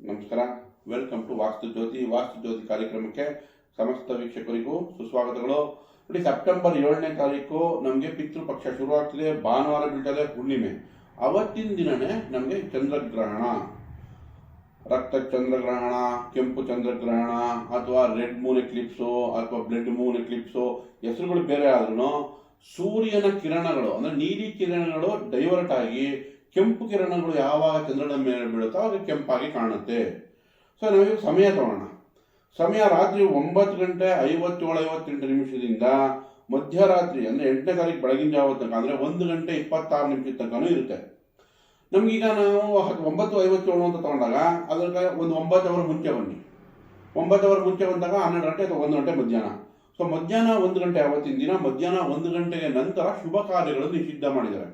ನಮಸ್ಕಾರ. Welcome to ವಾಸ್ತು ಜ್ಯೋತಿ ವಾಸ್ತು ಜ್ಯೋತಿ ಕಾರ್ಯಕ್ರಮಕ್ಕೆ ಸಮಸ್ತ ವೀಕ್ಷಕರಿಗೂ ಸುಸ್ವಾಗತಗಳು. ನೋಡಿ ಸೆಪ್ಟೆಂಬರ್ ಏಳನೇ ತಾರೀಕು ನಮಗೆ ಪಿತೃಪಕ್ಷ ಶುರುವಾಗ್ತಿದೆ. ಭಾನುವಾರ ಬೀಳ್ತದೆ ಹುಣ್ಣಿಮೆ. ಅವತ್ತಿನ ದಿನನೇ ನಮಗೆ ಚಂದ್ರಗ್ರಹಣ. ರಕ್ತ ಚಂದ್ರಗ್ರಹಣ, ಕೆಂಪು ಚಂದ್ರಗ್ರಹಣ, ಅಥವಾ ರೆಡ್ ಮೂನ್ ಎಕ್ಲಿಪ್ಸು, ಅಥವಾ ಬ್ಲಡ್ ಮೂನ್ ಎಕ್ಲಿಪ್ಸು, ಹೆಸರುಗಳು ಬೇರೆ ಆದ್ರೂ ಸೂರ್ಯನ ಕಿರಣಗಳು, ಅಂದ್ರೆ ನೀಲಿ ಕಿರಣಗಳು ಡೈವರ್ಟ್ ಆಗಿ ಕೆಂಪು ಕಿರಣಗಳು ಯಾವಾಗ ಚಂದ್ರನ ಮೇಲೆ ಬೀಳುತ್ತೋ ಅದು ಕೆಂಪಾಗಿ ಕಾಣುತ್ತೆ. ಸೊ ನಾವೀಗ ಸಮಯ ತಗೋಣ. ಸಮಯ ರಾತ್ರಿ ಒಂಬತ್ತು ಗಂಟೆ ಐವತ್ತೇಳು ಐವತ್ತೆಂಟು ನಿಮಿಷದಿಂದ ಮಧ್ಯರಾತ್ರಿ ಅಂದರೆ ಎಂಟನೇ ತಾರೀಕು ಬೆಳಗಿನ ಜಾವ ತನಕ ಅಂದರೆ ಒಂದು ಗಂಟೆ ಇಪ್ಪತ್ತಾರು ನಿಮಿಷದ ತನಕನೂ ಇರುತ್ತೆ. ನಮಗೀಗ ನಾವು ಹತ್ತು ಒಂಬತ್ತು ಐವತ್ತೇಳು ಅಂತ ತಗೊಂಡಾಗ ಅದಕ್ಕೆ ಒಂದು ಒಂಬತ್ತು ಅವರ್ ಮುಂಚೆ ಬನ್ನಿ. ಒಂಬತ್ತು ಅವರ್ ಮುಂಚೆ ಬಂದಾಗ ಹನ್ನೆರಡು ಗಂಟೆ ಅಥವಾ ಒಂದು ಗಂಟೆ ಮಧ್ಯಾಹ್ನ. ಸೊ ಮಧ್ಯಾಹ್ನ ಒಂದು ಗಂಟೆ ಅವತ್ತಿನ ದಿನ ಮಧ್ಯಾಹ್ನ ಒಂದು ಗಂಟೆಗೆ ನಂತರ ಶುಭ ಕಾರ್ಯಗಳನ್ನು ನಿಷಿದ್ಧ ಮಾಡಿದ್ದಾರೆ.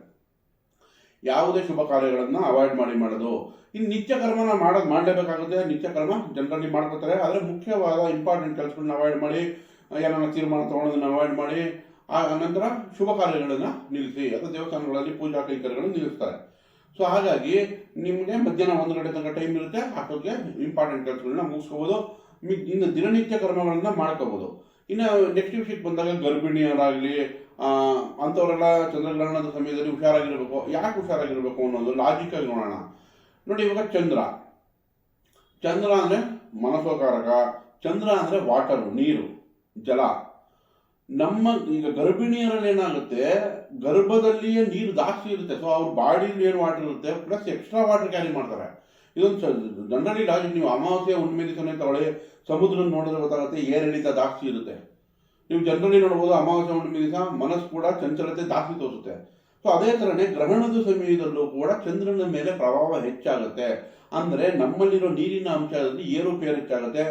ಯಾವುದೇ ಶುಭ ಕಾರ್ಯಗಳನ್ನು ಅವಾಯ್ಡ್ ಮಾಡಿ ಮಾಡೋದು. ಇನ್ನು ನಿತ್ಯ ಕರ್ಮನ ಮಾಡೋದು ಮಾಡಲೇಬೇಕಾಗುತ್ತೆ. ನಿತ್ಯ ಕರ್ಮ ಜನರಲ್ಲಿ ಮಾಡ್ಕೋತಾರೆ. ಆದರೆ ಮುಖ್ಯವಾದ ಇಂಪಾರ್ಟೆಂಟ್ ಕೆಲಸಗಳನ್ನ ಅವಾಯ್ಡ್ ಮಾಡಿ ಏನಾರ ತೀರ್ಮಾನ ತಗೊಳ್ಳೋದನ್ನ ಅವಾಯ್ಡ್ ಮಾಡಿ, ಆ ನಂತರ ಶುಭ ಕಾರ್ಯಗಳನ್ನು ನಿಲ್ಲಿಸಿ. ಅಥವಾ ದೇವಸ್ಥಾನಗಳಲ್ಲಿ ಪೂಜಾ ಕೈಕರ್ಯಗಳನ್ನು ನಿಲ್ಲಿಸ್ತಾರೆ. ಸೊ ಹಾಗಾಗಿ ನಿಮಗೆ ಮಧ್ಯಾಹ್ನ ಒಂದು ಗಂಟೆ ತನಕ ಟೈಮ್ ಇರುತ್ತೆ. ಅಷ್ಟೊತ್ತಿಗೆ ಇಂಪಾರ್ಟೆಂಟ್ ಕೆಲಸಗಳನ್ನ ಮುಗಿಸ್ಕೋಬೋದು. ಇನ್ನು ದಿನನಿತ್ಯ ಕರ್ಮಗಳನ್ನು ಮಾಡ್ಕೋಬೋದು. ಇನ್ನು ನೆಕ್ಸ್ಟ್ ವಿಷಯಕ್ಕೆ ಬಂದಾಗ ಗರ್ಭಿಣಿಯರಾಗಲಿ ಅಂಥವರೆಲ್ಲ ಚಂದ್ರಗ್ರಹಣದ ಸಮಯದಲ್ಲಿ ಹುಷಾರಾಗಿರಬೇಕು. ಯಾಕೆ ಹುಷಾರಾಗಿರಬೇಕು ಅನ್ನೋದು ಲಾಜಿಕ್ ಆಗಿ ನೋಡೋಣ. ನೋಡಿ, ಇವಾಗ ಚಂದ್ರ. ಚಂದ್ರ ಅಂದರೆ ಮನಸೋಕಾರಕ ಚಂದ್ರ ಅಂದರೆ ವಾಟರು ನೀರು, ಜಲ. ನಮ್ಮ, ಈಗ ಗರ್ಭಿಣಿಯರಲ್ಲಿ ಏನಾಗುತ್ತೆ, ಗರ್ಭದಲ್ಲಿಯೇ ನೀರು ಜಾಸ್ತಿ ಇರುತ್ತೆ. ಸೊ ಅವ್ರ ಬಾಡಿಲಿ ಏನು ವಾಟರ್ ಇರುತ್ತೆ ಪ್ಲಸ್ ಎಕ್ಸ್ಟ್ರಾ ವಾಟರ್ ಕ್ಯಾರಿ ಮಾಡ್ತಾರೆ. ಇದೊಂದು ಜನರಲಿ ರಾಜ ನೀವು ಅಮಾವಾಸ್ಯೆ ಹುಣ್ಣಿಮೆ ದಿವಸನೇ ತಗೊಳ್ಳಿ ಸಮುದ್ರ ನೋಡಿದ್ರೆ ಗೊತ್ತಾಗುತ್ತೆ ಏರಿಳಿತ ಜಾಸ್ತಿ ಇರುತ್ತೆ. ನೀವು ಜನರಲಿ ನೋಡ್ಬೋದು, ಅಮಾವಾಸ್ಯೆ ಹುಣ್ಣಿಮೆ ದಿವಸ ಮನಸ್ಸು ಕೂಡ ಚಂಚಲತೆ ಜಾಸ್ತಿ ತೋರಿಸುತ್ತೆ. ಸೊ ಅದೇ ಥರನೇ ಗ್ರಹಣದ ಸಮಯದಲ್ಲೂ ಕೂಡ ಚಂದ್ರನ ಮೇಲೆ ಪ್ರಭಾವ ಹೆಚ್ಚಾಗುತ್ತೆ. ಅಂದರೆ ನಮ್ಮಲ್ಲಿರೋ ನೀರಿನ ಅಂಶದಲ್ಲಿ ಏರುಪೇರು ಹೆಚ್ಚಾಗುತ್ತೆ.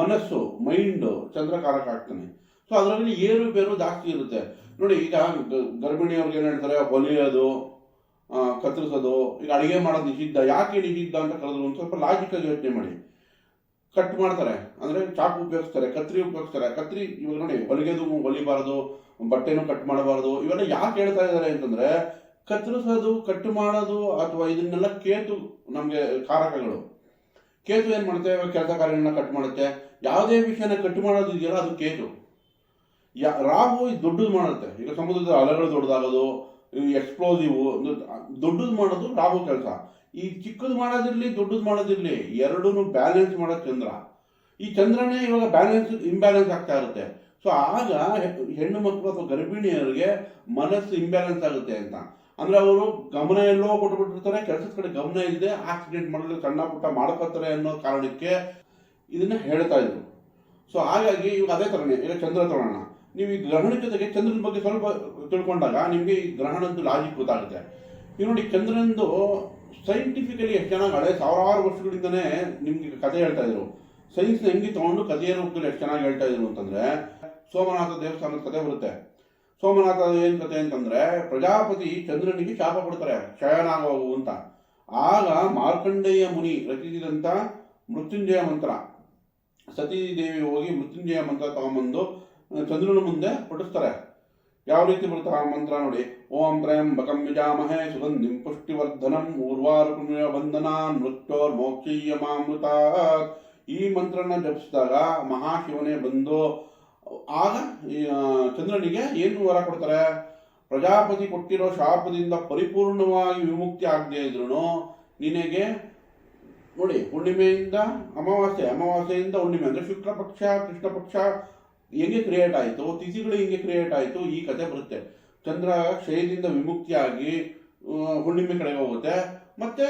ಮನಸ್ಸು ಮೈಂಡು ಚಂದ್ರಕಾರಕ ಆಗ್ತಾನೆ. ಸೊ ಅದರಲ್ಲಿ ಏರುಪೇರು ಜಾಸ್ತಿ ಇರುತ್ತೆ. ನೋಡಿ, ಈಗ ಗರ್ಭಿಣಿಯವ್ರಿಗೆ ಏನು ಹೇಳ್ತಾರೆ ಹೊಲಿಯೋದು ಕತ್ತರಿಸೋದು, ಈಗ ಅಡುಗೆ ಮಾಡೋದು ನಿಷಿದ್ಧ, ಯಾಕೆ ನಿಷಿದ್ಧ ಅಂತ ಕರೆದ್ರು ಒಂದು ಸ್ವಲ್ಪ ಲಾಜಿಕಲ್ ಯೋಚನೆ ಮಾಡಿ. ಕಟ್ ಮಾಡ್ತಾರೆ, ಅಂದರೆ ಚಾಕು ಉಪಯೋಗಿಸ್ತಾರೆ, ಕತ್ರಿ ಉಪಯೋಗಿಸ್ತಾರೆ, ಕತ್ರಿ ಇವಾಗ ನೋಡಿ ಹೊಲಿಗೆದು ಹೊಲಿಬಾರದು ಬಟ್ಟೆನೂ ಕಟ್ ಮಾಡಬಾರದು, ಇವೆಲ್ಲ ಯಾಕೆ ಹೇಳ್ತಾ ಇದ್ದಾರೆ ಅಂತಂದ್ರೆ ಕತ್ತರಿಸೋದು ಕಟ್ ಮಾಡೋದು ಅಥವಾ ಇದನ್ನೆಲ್ಲ ಕೇತು ನಮಗೆ ಕಾರಕಗಳು. ಕೇತು ಏನು ಮಾಡುತ್ತೆ? ಕೆಲಸ ಕಾರ್ಯಗಳನ್ನ ಕಟ್ ಮಾಡುತ್ತೆ. ಯಾವುದೇ ವಿಷಯನ ಕಟ್ ಮಾಡೋದು ಇದೆಯಲ್ಲ, ಅದು ಕೇತು. ಯಾ, ರಾಹು ದೊಡ್ಡದು ಮಾಡುತ್ತೆ. ಈಗ ಸಮುದ್ರದ ಅಲೆಗಳು ದೊಡ್ಡದಾಗೋದು ಎಕ್ಸ್ಪ್ಲೋಸಿವ್ ದೊಡ್ಡದು ಮಾಡೋದು ರಾಹು ಕೆಲಸ. ಈ ಚಿಕ್ಕದು ಮಾಡೋದಿರಲಿ, ದೊಡ್ಡದು ಮಾಡೋದಿರಲಿ ಎರಡೂ ಬ್ಯಾಲೆನ್ಸ್ ಮಾಡೋ ಚಂದ್ರ. ಈ ಚಂದ್ರನೇ ಇವಾಗ ಬ್ಯಾಲೆನ್ಸ್ ಇಂಬ್ಯಾಲೆನ್ಸ್ ಆಗ್ತಾ ಇರುತ್ತೆ. ಸೊ ಆಗ ಹೆಣ್ಣು ಮಕ್ಕಳು ಅಥವಾ ಗರ್ಭಿಣಿಯರಿಗೆ ಮನಸ್ಸು ಇಂಬ್ಯಾಲೆನ್ಸ್ ಆಗುತ್ತೆ ಅಂತ. ಅಂದ್ರೆ ಅವರು ಗಮನ ಎಲ್ಲೋ ಕೊಟ್ಬಿಟ್ಟಿರ್ತಾರೆ, ಕೆಲಸದ ಕಡೆ ಗಮನ ಇಲ್ಲದೆ ಆಕ್ಸಿಡೆಂಟ್ ಮಾಡಲು ಸಣ್ಣ ಪುಟ್ಟ ಮಾಡ್ಕೋತಾರೆ ಅನ್ನೋ ಕಾರಣಕ್ಕೆ ಇದನ್ನ ಹೇಳ್ತಾ ಇದ್ರು. ಸೊ ಹಾಗಾಗಿ ಇವಾಗ ಅದೇ ಥರನೇ ಈಗ ಚಂದ್ರ ತಗೊಳ್ಳೋಣ ನೀವು ಈ ಗ್ರಹಣ ಜೊತೆಗೆ ಚಂದ್ರನ ಬಗ್ಗೆ ಸ್ವಲ್ಪ ತಿಳ್ಕೊಂಡಾಗ ನಿಮಗೆ ಈ ಗ್ರಹಣದ್ದು ಲಾಜಿಕ್ ಗೊತ್ತಾಗುತ್ತೆ. ಈಗ ನೋಡಿ ಚಂದ್ರನದು ಸೈಂಟಿಫಿಕಲಿ ಎಷ್ಟು ಚೆನ್ನಾಗಿ ಹಳೆ ಸಾವಿರಾರು ವರ್ಷಗಳಿಂದನೇ ನಿಮ್ಗೆ ಕಥೆ ಹೇಳ್ತಾ ಇದ್ರು. ಸೈನ್ಸ್ ಹೆಂಗೆ ತಗೊಂಡು ಕಥೆಯ ರೂಪದಲ್ಲಿ ಎಷ್ಟು ಚೆನ್ನಾಗಿ ಹೇಳ್ತಾ ಇದ್ರು ಅಂತಂದ್ರೆ, ಸೋಮನಾಥ ದೇವಸ್ಥಾನದ ಕಥೆ ಬರುತ್ತೆ. ಸೋಮನಾಥ ಏನು ಕಥೆ ಅಂತಂದ್ರೆ, ಪ್ರಜಾಪತಿ ಚಂದ್ರನಿಗೆ ಶಾಪ ಕೊಡ್ತಾರೆ ಕ್ಷಯನಾಗವು ಅಂತ. ಆಗ ಮಾರ್ಕಂಡೇಯ ಮುನಿ ರಚಿಸಿದಂತ ಮೃತ್ಯುಂಜಯ ಮಂತ್ರ. ಸತೀ ದೇವಿ ಹೋಗಿ ಮೃತ್ಯುಂಜಯ ಮಂತ್ರ ತಗೊಂಬಂದು ಚಂದ್ರನ ಮುಂದೆ ಪಠಿಸ್ತಾರೆ ಯಾವ ರೀತಿ ಬರುತ್ತೆ ಆ ಮಂತ್ರ ನೋಡಿ. ಓಂ ತ್ರಯಂಬಕಂ ಯಜಾಮಹೇ ಸುಗಂಧಿಂ ಪುಷ್ಟಿವರ್ಧನಂ ಊರ್ವಾರುಕುಮಿಯ ಬಂಧನ ಮೋಕ್ಷೀಯ ಮಾಮೃತ ಈ ಮಂತ್ರನ ಜಪಿಸಿದಾಗ ಮಹಾಶಿವನೇ ಬಂದು, ಆಗ ಚಂದ್ರನಿಗೆ ಏನು ವರ ಕೊಡ್ತಾರೆ? ಪ್ರಜಾಪತಿ ಕೊಟ್ಟಿರೋ ಶಾಪದಿಂದ ಪರಿಪೂರ್ಣವಾಗಿ ವಿಮುಕ್ತಿ ಆಗದೆ ಇದ್ರು ನಿನಗೆ ನೋಡಿ, ಹುಣ್ಣಿಮೆಯಿಂದ ಅಮಾವಾಸ್ಯೆ, ಅಮಾವಾಸ್ಯೆಯಿಂದ ಹುಣ್ಣಿಮೆ ಅಂದ್ರೆ ಶುಕ್ಲ ಪಕ್ಷ ಕೃಷ್ಣ ಪಕ್ಷ ಹೆಂಗೆ ಕ್ರಿಯೇಟ್ ಆಯಿತು ತಿಥಿಗಳು ಹೆಂಗೆ ಕ್ರಿಯೇಟ್ ಆಯಿತು, ಈ ಕತೆ ಬರುತ್ತೆ. ಚಂದ್ರ ಕ್ಷಯದಿಂದ ವಿಮುಕ್ತಿಯಾಗಿ ಹುಣ್ಣಿಮೆ ಕಡೆಗೆ ಹೋಗುತ್ತೆ. ಮತ್ತೆ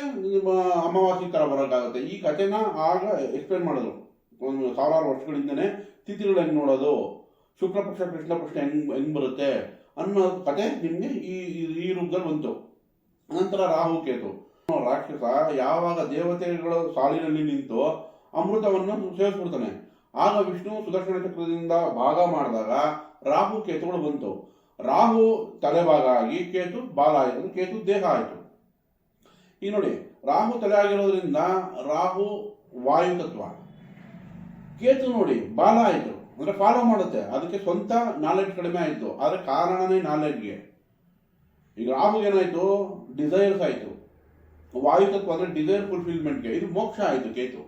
ಅಮಾವಾಸ್ಯ ಥರ ಬರೋಕ್ಕಾಗುತ್ತೆ. ಈ ಕಥೆನ ಆಗ ಎಕ್ಸ್ಪ್ಲೇನ್ ಮಾಡಿದ್ರು ಒಂದು ಸಾವಿರಾರು ವರ್ಷಗಳಿಂದನೇ ತಿಥಿಗಳು ಹೆಂಗೆ ನೋಡೋದು? ಶುಕ್ಲ ಪಕ್ಷ ಕೃಷ್ಣ ಪಕ್ಷ ಹೆಂಗ್ ಹೆಂಗ್ ಬರುತ್ತೆ? ಅನ್ನೋ ಕತೆ ನಿಮಗೆ ಈ, ಈ- ರೂಪದಲ್ಲಿ ಬಂತು. ನಂತರ ರಾಹು ಕೇತು. ರಾಕ್ಷಸ ಯಾವಾಗ ದೇವತೆಗಳು ಸಾಲಿನಲ್ಲಿ ನಿಂತು ಅಮೃತವನ್ನು ಸೇರಿಸ್ಬಿಡ್ತಾನೆ ಆಗ ವಿಷ್ಣು ಸುದರ್ಶನ ಚಕ್ರದಿಂದ ಭಾಗ ಮಾಡಿದಾಗ ರಾಹು ಕೇತುಗಳು ಬಂತು. ರಾಹು ತಲೆಭಾಗ ಆಗಿ ಕೇತು ಬಾಲ ಆಯಿತು ಕೇತು ದೇಹ ಆಯಿತು ಈಗ ನೋಡಿ, ರಾಹು ತಲೆ ಆಗಿರೋದ್ರಿಂದ ರಾಹು ವಾಯು ತತ್ವ. ಕೇತು ನೋಡಿ ಬಾಲ ಆಯಿತು ಅಂದರೆ ಫಾಲೋ ಮಾಡುತ್ತೆ. ಅದಕ್ಕೆ ಸ್ವಂತ ನಾಲೆಡ್ಜ್ ಕಡಿಮೆ ಆಯಿತು. ಆದರೆ ಕಾರಣನೇ ನಾಲೆಡ್ಜ್ಗೆ ಈಗ ರಾಹು ಏನಾಯಿತು? ಡಿಸೈರ್ಸ್ ಆಯಿತು. ವಾಯುತತ್ವ ಅಂದ್ರೆ ಡಿಸೈರ್ ಫುಲ್ಫಿಲ್ಮೆಂಟ್ಗೆ ಇದು ಮೋಕ್ಷ ಆಯಿತು ಕೇತು.